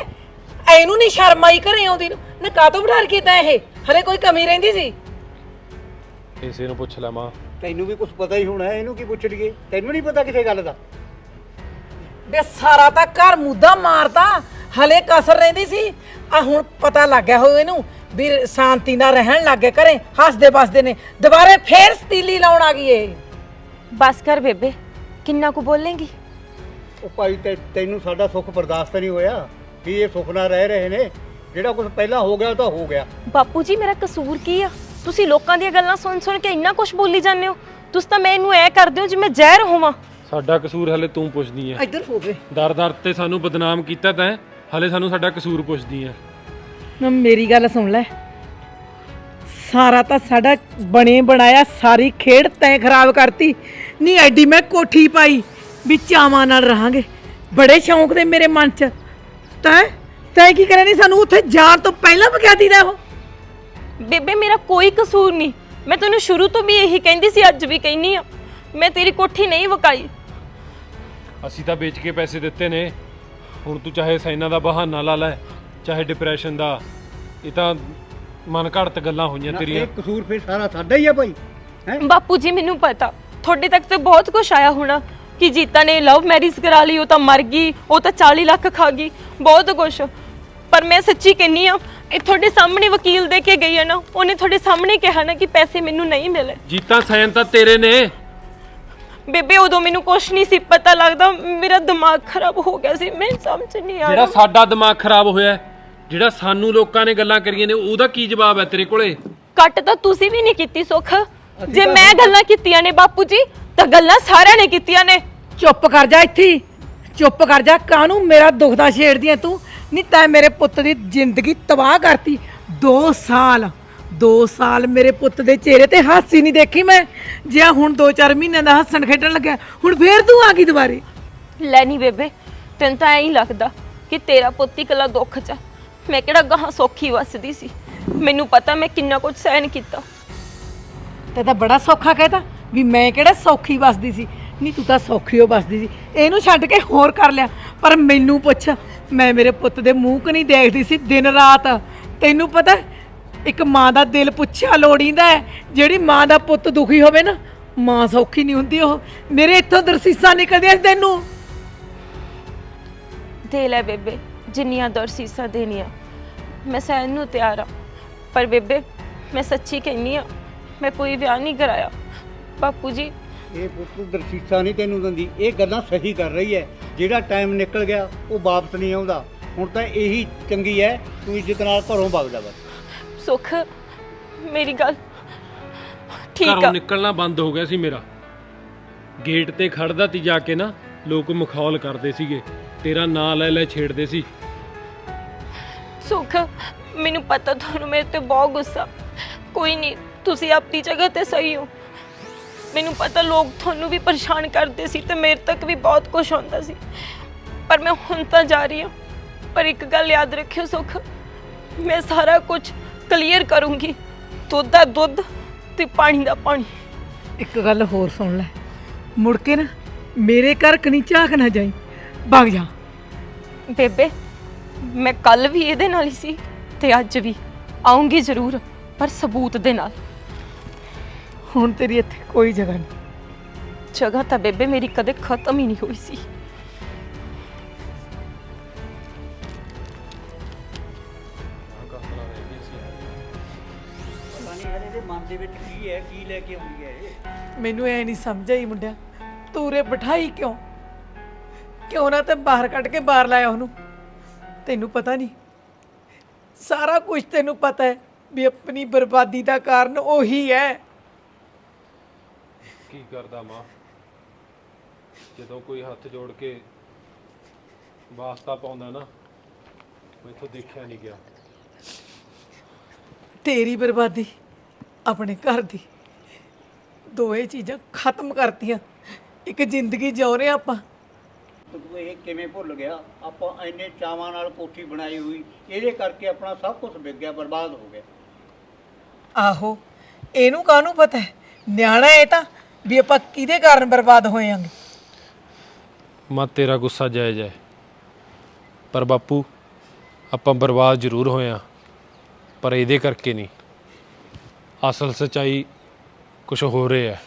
ਐਨੂੰ ਨਹੀਂ ਸ਼ਰਮ ਆਈ ਘਰੇ ਆਉਂਦੀ ਨੂੰ। ਨਾ ਕਾਤੋਂ ਬਿਠਾ ਕੀਤਾ ਇਹ? ਹਲੇ ਕੋਈ ਕਮੀ ਰਹਿੰਦੀ ਸੀ? ਇਸੇ ਨੂੰ ਪੁੱਛ ਲੈ ਮਾਂ। ਤੈਨੂੰ ਵੀ ਕੁਝ ਪਤਾ ਹੀ ਹੋਣਾ ਇਹਨੂੰ ਕੀ ਪੁੱਛ ਲਈਏ? ਤੈਨੂੰ ਨਹੀਂ ਪਤਾ ਕਿਸੇ ਗੱਲ ਦਾ? ਬੇ ਸਾਰਾ ਤਾਂ ਘਰ ਮੁੱਦਾ ਮਾਰਦਾ। ਹਲੇ ਕਸਰ ਰਹਿੰਦੀ ਸੀ। ਆ ਹੁਣ ਪਤਾ ਲੱਗ ਗਿਆ ਹੋ ਇਹਨੂੰ ਵੀ ਸ਼ਾਂਤੀ ਨਾਲ ਰਹਿਣ ਲੱਗ ਗਏ ਘਰੇ। ਹੱਸਦੇ ਬਸਦੇ ਨੇ। ਦੁਬਾਰੇ ਫੇਰ ਸਤੀਲੀ ਲਾਉਣ ਆ ਗਈ ਇਹ ਬਸ ਕਰ ਬੇਬੇ ਕਿੰਨਾ ਕੁ ਬੋਲੇਂਗੀ? ਉਹ ਭਾਈ ਤੈ- ਤੈਨੂੰ ਸਾਡਾ ਸੁੱਖ ਬਰਦਾਸ਼ਤ ਨਹੀਂ ਹੋਇਆ ਵੀ ਇਹ ਸੁੱਖ ਨਾਲ ਰਹਿ ਰਹੇ ਨੇ। ਜਿਹੜਾ ਕੁਝ ਪਹਿਲਾਂ ਹੋ ਗਿਆ ਉਹ ਤਾਂ ਹੋ ਗਿਆ। ਬਾਪੂ ਜੀ ਮੇਰਾ ਕਸੂਰ ਕੀ ਆ? ਤੁਸੀਂ ਲੋਕਾਂ ਦੀਆਂ ਗੱਲਾਂ ਸੁਣ ਸੁਣ ਕੇ ਇੰਨਾ ਕੁਝ ਬੋਲੀ ਜਾਂਦੇ ਹੋ। ਤੁਸੀਂ ਤਾਂ ਮੈਨੂੰ ਐ ਕਰਦੇ ਹੋ ਜਿਵੇਂ ਜ਼ਹਿਰ ਹੋਵਾਂ। ਸਾਡਾ ਕਸੂਰ ਹਲੇ ਤੂੰ ਪੁੱਛਦੀ ਐ। ਇੱਧਰ ਹੋਵੇ ਦਰ ਦਰ ਤੇ ਸਾਨੂੰ ਬਦਨਾਮ ਕੀਤਾ ਤੈਂ ਹਲੇ ਸਾਨੂੰ ਸਾਡਾ ਕਸੂਰ ਪੁੱਛਦੀ ਐ। ਨਾ ਮੇਰੀ ਗੱਲ ਸੁਣ ਲੈ। ਸਾਰਾ ਤਾਂ ਸਾਡਾ ਬਣੇ ਬਣਾਇਆ ਸਾਰੀ ਖੇਡ ਤੈਂ ਖਰਾਬ ਕਰਤੀ। ਨਹੀਂ ਐਡੀ ਮੈਂ ਕੋਠੀ ਪਾਈ। ਵੀ ਚਾਵਾਂ ਨਾਲ ਰਹਾਂਗੇ। ਬੜੇ ਸ਼ੌਂਕ ਦੇ ਮੇਰੇ ਮਨ 'ਚ। ਤੈਂ ਤੈਂ ਕੀ ਕਰਿਆ ਨਹੀਂ ਸਾਨੂੰ ਉੱਥੇ ਜਾਣ ਤੋਂ ਪਹਿਲਾਂ ਬਕਿਆ ਦੀਦਾ ਉਹ? ਬੇਬੇ ਮੇਰਾ ਕੋਈ ਕਸੂਰ ਨਹੀਂ। ਮੈਂ ਤੈਨੂੰ ਸ਼ੁਰੂ ਤੋਂ ਵੀ ਇਹੀ ਕਹਿੰਦੀ ਸੀ ਅੱਜ ਵੀ ਕਹਿੰਨੀ ਆ ਮੈਂ ਤੇਰੀ ਕੋਠੀ ਨਹੀਂ ਵਕਾਈ। ਅਸੀਂ ਤਾਂ ਵੇਚ ਕੇ ਪੈਸੇ ਦਿੱਤੇ ਨੇ। ਹੁਣ ਤੂੰ ਚਾਹੇ ਸੈਨਾ ਦਾ ਬਹਾਨਾ ਲਾ ਲੈ ਚਾਹੇ ਡਿਪਰੈਸ਼ਨ ਦਾ। ਇਹ ਤਾਂ ਮਨ ਘੜਤ ਗੱਲਾਂ ਹੋਈਆਂ ਤੇਰੀਆਂ। ਇਹ ਕਸੂਰ ਫਿਰ ਸਾਰਾ ਸਾਡਾ ਹੀ ਆ ਭਾਈ ਹੈ? ਬਾਪੂ ਜੀ ਮੈਨੂੰ ਪਤਾ। ਤੁਹਾਡੇ ਤੱਕ ਤੇ ਬਹੁਤ ਕੁਝ ਆਇਆ ਹੋਣਾ। ਕਿ ਜੀਤਾ ਨੇ ਲਵ ਮੈਰਿਜ ਕਰਾ ਲਈ ਉਹ ਤਾਂ ਮਰ ਗਈ ਉਹ ਤਾਂ 40 ਲੱਖ ਖਾ ਗਈ। ਬਹੁਤ ਕੁਝ ਪਰ ਮੈਂ ਸੱਚੀ ਕਹਿੰਨੀ ਆ ਇਹ ਤੁਹਾਡੇ ਸਾਹਮਣੇ ਵਕੀਲ ਦੇ ਕੇ ਗਈ ਹੈ ਨਾ ਉਹਨੇ ਤੁਹਾਡੇ ਸਾਹਮਣੇ ਕਿਹਾ ਨਾ ਕਿ ਪੈਸੇ ਮੈਨੂੰ ਨਹੀਂ ਮਿਲੇ। ਜੀਤਾਂ ਸੈਨ ਤਾਂ ਤੇਰੇ ਨੇ। ਬੇਬੇ ਉਦੋਂ ਮੈਨੂੰ ਕੁਝ ਨਹੀਂ ਸੀ ਪਤਾ ਲੱਗਦਾ। ਮੇਰਾ ਦਿਮਾਗ ਖਰਾਬ ਹੋ ਗਿਆ ਸੀ ਮੈਂ ਸਮਝ ਨਹੀਂ ਆ ਜਿਹੜਾ ਰਿਹਾ। ਸਾਡਾ ਦਿਮਾਗ ਖਰਾਬ ਹੋਇਆ ਹੈ, ਜਿਹੜਾ ਸਾਨੂੰ ਲੋਕਾਂ ਨੇ ਗੱਲਾਂ ਕਰੀਆਂ ਨੇ ਉਹਦਾ ਕੀ ਜਵਾਬ ਹੈ ਤੇਰੇ ਕੋਲੇ? ਕੱਟ ਤਾਂ ਤੁਸੀਂ ਵੀ ਨਹੀਂ ਕੀਤੀ ਸੁੱਖ। ਜੇ ਮੈਂ ਗੱਲਾਂ ਕੀਤੀਆਂ ਨੇ ਬਾਪੂ ਜੀ ਤਾਂ ਗੱਲਾਂ ਸਾਰਿਆਂ ਨੇ ਕੀਤੀਆਂ ਨੇ। ਚੁੱਪ ਕਰ ਜਾ ਇੱਥੇ ਹੀ। ਚੁੱਪ ਕਰ ਜਾ। ਕਾਹਨੂੰ ਮੇਰਾ ਦੁਖਦਾ ਛੇੜਦੀ ਐ ਤੂੰ? ਨਹੀਂ ਤੈਂ ਮੇਰੇ ਪੁੱਤ ਦੀ ਜ਼ਿੰਦਗੀ ਤਬਾਹ ਕਰਤੀ। 2 ਸਾਲ 2 ਸਾਲ ਮੇਰੇ ਪੁੱਤ ਦੇ ਚਿਹਰੇ ਤੇ ਹਾਸੀ ਨਹੀਂ ਦੇਖੀ ਮੈਂ। ਜੇ ਆਹ ਹੁਣ 2-4 ਮਹੀਨਿਆਂ ਦਾ ਹੱਸਣ ਖੇਡਣ ਲੱਗਾ ਹੁਣ ਫੇਰ ਤੂੰ ਆ ਗਈ ਦੁਬਾਰੇ? ਲੈ ਨਹੀਂ ਬੇਬੇ ਤੈਨੂੰ ਤਾਂ ਐਂ ਹੀ ਲੱਗਦਾ ਕਿ ਤੇਰਾ ਪੁੱਤ ਹੀ ਇਕੱਲਾ ਦੁੱਖ ਚ ਆ। ਮੈਂ ਕਿਹੜਾ ਗਾਹਾਂ ਸੌਖੀ ਵਸਦੀ ਸੀ। ਮੈਨੂੰ ਪਤਾ ਮੈਂ ਕਿੰਨਾ ਕੁਝ ਸਹਿਨ ਕੀਤਾ। ਤੇ ਤਾਂ ਬੜਾ ਸੌਖਾ ਕਹਿਤਾ ਵੀ ਮੈਂ ਕਿਹੜਾ ਸੌਖੀ ਵੱਸਦੀ ਸੀ। ਨਹੀਂ ਤੂੰ ਤਾਂ ਸੌਖੀ ਹੋ ਵੱਸਦੀ ਸੀ। ਇਹਨੂੰ ਛੱਡ ਕੇ ਹੋਰ ਕਰ ਲਿਆ। ਪਰ ਮੈਨੂੰ ਪੁੱਛ, ਮੈਂ ਮੇਰੇ ਪੁੱਤ ਦੇ ਮੂੰਹ ਕ ਨਹੀਂ ਦੇਖਦੀ ਸੀ ਦਿਨ ਰਾਤ। ਤੈਨੂੰ ਪਤਾ, ਇੱਕ ਮਾਂ ਦਾ ਦਿਲ ਪੁੱਛਿਆ ਲੋੜੀਂਦਾ ਹੈ। ਜਿਹੜੀ ਮਾਂ ਦਾ ਪੁੱਤ ਦੁਖੀ ਹੋਵੇ ਨਾ, ਮਾਂ ਸੌਖੀ ਨਹੀਂ ਹੁੰਦੀ ਉਹ। ਮੇਰੇ ਇੱਥੋਂ ਦਰਸੀਸਾਂ ਨਿਕਲਦੀਆਂ ਸੀ ਤੈਨੂੰ। ਦੇ ਲੈ ਬੇਬੇ, ਜਿੰਨੀਆਂ ਦਰਸੀਸਾਂ ਦੇਣੀਆਂ। ਮੈਂ ਸਹਿਣ ਨੂੰ ਤਿਆਰ ਆ ਪਰ ਬੇਬੇ, ਮੈਂ ਸੱਚੀ ਕਹਿੰਨੀ ਆ ਮੈਂ ਕੋਈ ਵਿਆਹ ਨਹੀਂ ਕਰਾਇਆ। ਬਾਪੂ ਜੀ। ਇਹ ਪੁੱਤ ਦਰਸ਼ੀਸਾ ਨਹੀਂ ਤੈਨੂੰ ਦਿੰਦੀ। ਇਹ ਗੱਲਾਂ ਸਹੀ ਕਰ ਰਹੀ ਹੈ। ਜਿਹੜਾ ਟਾਈਮ ਨਿਕਲ ਗਿਆ ਉਹ ਵਾਪਸ ਨਹੀਂ ਆਉਂਦਾ। ਹੁਣ ਤਾਂ ਇਹੀ ਚੰਗੀ ਹੈ ਤੂੰ ਇੱਜ਼ਤ ਨਾਲ ਘਰੋਂ ਵਗ ਜਾ ਬਸ। ਸੁੱਖ ਮੇਰੀ ਗੱਲ ਠੀਕ ਘਰੋਂ ਆ ਨਿਕਲਣਾ ਬੰਦ ਹੋ ਗਿਆ ਸੀ ਮੇਰਾ। ਗੇਟ ਤੇ ਖੜਦਾ ਤੀ ਜਾ ਕੇ ਨਾ ਲੋਕ ਮਖੌਲ ਕਰਦੇ ਸੀਗੇ। ਤੇਰਾ ਨਾਂ ਲੈ ਲੈ ਛੇੜਦੇ ਸੀ। ਸੁੱਖ ਮੈਨੂੰ ਪਤਾ ਤੁਹਾਨੂੰ ਮੇਰੇ ਤੇ ਬਹੁਤ ਗੁੱਸਾ। ਕੋਈ ਨਹੀਂ ਤੁਸੀਂ ਆਪਣੀ ਜਗ੍ਹਾ ਤੇ ਸਹੀ ਹੋ। ਮੈਨੂੰ ਪਤਾ ਲੋਕ ਤੁਹਾਨੂੰ ਵੀ ਪਰੇਸ਼ਾਨ ਕਰਦੇ ਸੀ ਤੇ ਮੇਰੇ ਤੱਕ ਵੀ ਬਹੁਤ ਕੁਝ ਹੁੰਦਾ ਸੀ। ਪਰ ਮੈਂ ਹੁਣ ਤਾਂ ਜਾ ਰਹੀ ਹਾਂ। ਪਰ ਇੱਕ ਗੱਲ ਯਾਦ ਰੱਖਿਓ ਸੁੱਖ ਮੈਂ ਸਾਰਾ ਕੁਝ ਕਲੀਅਰ ਕਰੂੰਗੀ। ਦੁੱਧ ਦਾ ਦੁੱਧ ਤੇ ਪਾਣੀ ਦਾ ਪਾਣੀ। ਇੱਕ ਗੱਲ ਹੋਰ ਸੁਣ ਲੈ। ਮੁੜ ਕੇ ਨਾ ਮੇਰੇ ਘਰ ਕਨੀ ਝਾਕ ਨਾ ਜਾਈ। ਵਗ ਜਾ। ਬੇਬੇ ਮੈਂ ਕੱਲ ਵੀ ਇਹਦੇ ਨਾਲ ਹੀ ਸੀ ਤੇ ਅੱਜ ਵੀ। ਆਉਂਗੀ ਜ਼ਰੂਰ ਪਰ ਸਬੂਤ ਦੇ ਨਾਲ। ਹੁਣ ਤੇਰੀ ਇੱਥੇ ਕੋਈ ਜਗ੍ਹਾ ਨਹੀਂ। ਜਗ੍ਹਾ ਤਾਂ ਬੇਬੇ ਮੇਰੀ ਕਦੇ ਖਤਮ ਹੀ ਨਹੀਂ ਹੋਈ ਸੀ। ਪਤਾ ਨਹੀਂ ਯਾਰ ਇਹਦੇ ਮਨ ਦੇ ਵਿੱਚ ਕੀ ਹੈ ਕੀ ਲੈ ਕੇ ਆਉਂਦੀ ਹੈ ਇਹ ਮੈਨੂੰ ਐ ਨਹੀਂ ਸਮਝ ਆਈ ਮੁੰਡਿਆ ਤੂਰੇ ਬਿਠਾਈ ਕਿਉਂ? ਕਿਉਂ ਨਾ ਤੇ ਬਾਹਰ ਕੱਢ ਕੇ ਬਾਹਰ ਲਾਇਆ ਉਹਨੂੰ? ਤੈਨੂੰ ਪਤਾ ਨਹੀਂ? ਸਾਰਾ ਕੁਝ ਤੈਨੂੰ ਪਤਾ ਹੈ ਵੀ ਆਪਣੀ ਬਰਬਾਦੀ ਦਾ ਕਾਰਨ ਉਹੀ ਹੈ। ਕੀ ਕਰਦਾ ਮਾਂ? ਜਦੋਂ ਕੋਈ ਹੱਥ ਜੋੜ ਕੇ ਵਾਸਤਾ ਪਾਉਂਦਾ ਨਾ ਮੈਥੋਂ ਦੇਖਿਆ ਨਹੀਂ ਗਿਆ। ਤੇਰੀ ਬਰਬਾਦੀ ਆਪਣੇ ਘਰ ਦੀ ਦੋਏ ਚੀਜ਼ਾਂ ਖਤਮ ਕਰਤੀਆਂ। ਇੱਕ ਜ਼ਿੰਦਗੀ ਜਿਉ ਰਹੇ ਆਪਾਂ। ਤੂੰ ਇਹ ਕਿਵੇਂ ਭੁੱਲ ਗਿਆ? ਆਪਾਂ ਇੰਨੇ ਚਾਵਾਂ ਨਾਲ ਕੋਠੀ ਬਣਾਈ ਹੋਈ ਇਹਦੇ ਕਰਕੇ ਆਪਣਾ ਸਭ ਕੁਝ ਵਿਕ ਗਿਆ ਬਰਬਾਦ ਹੋ ਗਿਆ। ਆਹੋ ਇਹਨੂੰ ਕਾਹਨੂੰ ਪਤਾ ਹੈ? ਨਿਆਣਾ ਇਹ ਤਾਂ। ਵੀ ਆਪਾਂ ਕਿਹਦੇ ਕਾਰਨ ਬਰਬਾਦ ਹੋਏ ਆਂਗੇ? ਮਾਂ, ਤੇਰਾ ਗੁੱਸਾ ਜਾਇਜ਼ ਹੈ। ਪਰ ਬਾਪੂ, ਆਪਾਂ ਬਰਬਾਦ ਜ਼ਰੂਰ ਹੋਏ ਆ, ਪਰ ਇਹਦੇ ਕਰਕੇ ਨਹੀਂ। ਅਸਲ ਸਚਾਈ ਕੁਝ ਹੋ ਰਿਹਾ ਹੈ।